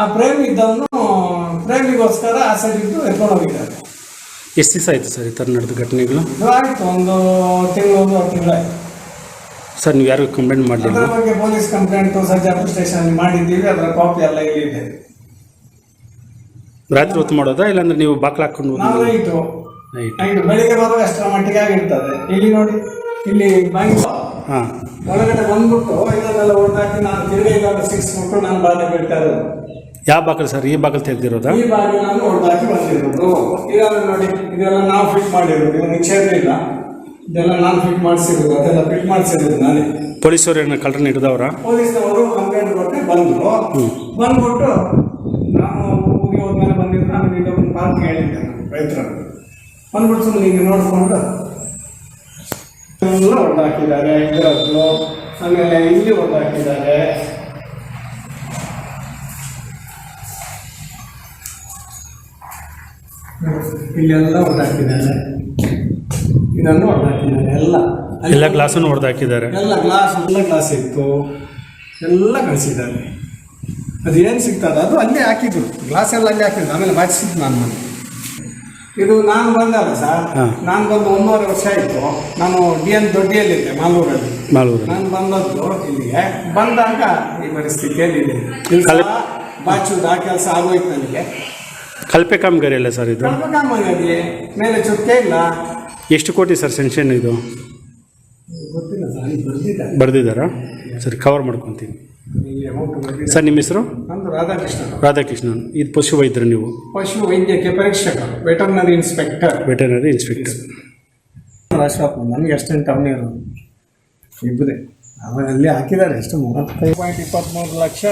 ಆ ಪ್ರೇಮಿ ಇದ್ದವನು ಪ್ರೇಮಿಗೋಸ್ಕರ ಆ ಸೈಡ್ ಇದ್ದು ಎತ್ಕೊಂಡು ಹೋಗಿದ್ದಾರೆ ಎಷ್ಟು ದಿವಸ ಆಯಿತು ಸರ್ ಈ ಥರ ನಡೆದ ಘಟನೆಗಳು? ಆಯಿತು ಒಂದು ತಿಂಗಳು ಒಂದು ತಿಂಗಳಾಯ್ತು ಸರ್ ನೀವು ಯಾರಿಗೂ ಕಂಪ್ಲೇಂಟ್ ಮಾಡಲಿಲ್ಲ? ಅದರ ಬಗ್ಗೆ ಪೊಲೀಸ್ ಕಂಪ್ಲೇಂಟ್ ಸರ್ಜಾಪುರ ಸ್ಟೇಷನ್ ಮಾಡಿದ್ದೀವಿ ಅದರ ಕಾಪಿ ಎಲ್ಲ ಇಲ್ಲಿದೆ ರಾತ್ರಿ ಹೊತ್ತು ಮಾಡೋದಾ? ಇಲ್ಲಾಂದ್ರೆ ನೀವು ಬಾಕ್ಲ ಹಾಕೊಂಡು ನಾವು ನೈಟು. ನೈಟ್. ನೈಟ್ ಬೆಳಿಗ್ಗೆ ಬರುವ ಅಷ್ಟರ ಮಟ್ಟಿಗೆ ಆಗಿರ್ತದೆ. ಇಲ್ಲಿ ನೋಡಿ ಇಲ್ಲಿ ಬ್ಯಾಂಕ್ ಹಾಂ. ಒಳಗಡೆ ಬಂದ್ಬಿಟ್ಟು ಇದನ್ನೆಲ್ಲ ಹೊಡೆದಾಕಿ ನಾನು ತಿರುಗಿ ಸಿಕ್ಸ್ ಸಿಕ್ಸ್ಬಿಟ್ಟು ನಾನು ಬಾಧೆ ಬೀಳ್ತಾ ಇರೋದು. ಯಾವ ಬಾಕಲ್ ಸರ್? ಈ ಬಾಕಲ್ ತೆಗೆದಿರೋದಾ? ಈ ಬಾರಿ ನಾನು ಹೊಡೆದಾಕಿ ಬಂದಿರೋದು ಇದೆಲ್ಲ ನೋಡಿ ಇದೆಲ್ಲ ನಾವು ಫಿಟ್ ಮಾಡಿರೋದು. ಇವನಿಗೆ ಇಲ್ಲ. ಇದೆಲ್ಲ ನಾನು ಫಿಟ್ ಮಾಡಿಸಿರೋದು. ಅದೆಲ್ಲ ಫಿಟ್ ಮಾಡಿಸಿರೋದು ನಾನೇ. ಪೊಲೀಸರು ಏನೋ ಕಳ್ಳರನ್ನ ಹಿಡಿದವ್ರಾ? ಪೊಲೀಸ್ನವರು ಕಂಪ್ಲೇಂಟ್ ಕೊಟ್ಟೆ ಬಂದರು. ಬಂದ್ಬಿಟ್ಟು ನಾನು ಊರಿಗೆ ಹೋದ್ಮೇಲೆ ಬಂದಿದ್ದು ನಾನು ಇಲ್ಲೊಂದು ಪಾರ್ಕ್ ಹೇಳಿದ್ದೆ ನಾನು ಬಂದ್ಬಿಟ್ಟು ಸುಮ್ಮನೆ ಹಿಂಗೆ ನೋಡಿಕೊಂಡು ಎಲ್ಲ ಹೊಡೆದಾಕಿದ್ದಾರೆ ಇದರದ್ದು ಆಮೇಲೆ ಇಲ್ಲಿ ಹೊಡೆದಾಕಿದ್ದಾರೆ ಇಲ್ಲೆಲ್ಲ ಹೊಡೆದಾಕಿದ್ದಾರೆ. ಇದನ್ನು ಹೊಡೆದಾಕಿದ್ದಾರೆ. ಎಲ್ಲ. ಎಲ್ಲ ಗ್ಲಾಸನ್ನು ಹೊಡೆದು ಹಾಕಿದ್ದಾರೆ ಎಲ್ಲ ಗ್ಲಾಸ್ ಎಲ್ಲ ಗ್ಲಾಸ್ ಇತ್ತು. ಎಲ್ಲ ಕಳಿಸಿದ್ದಾರೆ. ಅದು ಏನು ಸಿಗ್ತದೆ ಅದು ಅಲ್ಲೇ ಹಾಕಿದ್ರು. ಗ್ಲಾಸ್ ಎಲ್ಲ ಅಲ್ಲೇ ಹಾಕಿದ್ರು. ಆಮೇಲೆ ಬಾಚಿಸಿದ್ದು ನಾನು ಮನೆ ಇದು ನಾನು ಬಂದಾಗ ಸರ್? ನಾನು ಬಂದು ಒಂದೂವರೆ ವರ್ಷ ಆಯಿತು. ನಾನು ಡಿ ಎನ್ ದೊಡ್ಡಿಯಲ್ಲಿದ್ದೆ ಮಾಲೂರಲ್ಲಿ. ಮಾಲೂರು ನಾನು ಬಂದದ್ದು ಇಲ್ಲಿಗೆ. ಬಂದಾಗ ಈ ಪರಿಸ್ಥಿತಿಯಲ್ಲಿ ಇದೆ ಬಾಚುದು ಆ ಕೆಲಸ ಆಗೋಯ್ತು ನನಗೆ. ಕಲ್ಪೆ ಕಾಮಗಾರಿ ಅಲ್ಲ ಸರ್ ಇದು? ಮೇಲೆ ಚುಕ್ಕೆ ಇಲ್ಲ. ಎಷ್ಟು ಕೋಟಿ ಸರ್ ಸೆನ್ಷನ್ ಇದು? ಗೊತ್ತಿಲ್ಲ ಸರ್ ಅಲ್ಲಿ ಬರ್ದಿದ್ದಾರೆ ಬರೆದಿದ್ದಾರಾ? ಸರಿ ಕವರ್ ಮಾಡ್ಕೊತೀನಿ. ಇಲ್ಲಿ amount ಬರ್ದಿದ್ದಾರೆ. ಸರ್ ನಿಮ್ಮ ಹೆಸರು? ನಂದು ರಾಧಾಕೃಷ್ಣ ರಾಧಾಕೃಷ್ಣನ್. ಇದು ಪಶು ವೈದ್ಯರು ನೀವು? ಪಶು ವೈದ್ಯಕೀಯ ಪರೀಕ್ಷಕ ವೆಟರ್ನರಿ ಇನ್ಸ್ಪೆಕ್ಟರ್. Veterinary inspector. ನನಗೆ ಎಷ್ಟೆಂಟು ಅವನೇ ಇರೋದು. ಇಬ್ಬರೇ. ಅವಾಗ ಅಲ್ಲಿ ಹಾಕಿದ್ದಾರೆ ಎಷ್ಟು ಮೂವತ್ತೈದು. ಪಾಯಿಂಟ್ ಇಪ್ಪತ್ತ್ಮೂರು ಲಕ್ಷ.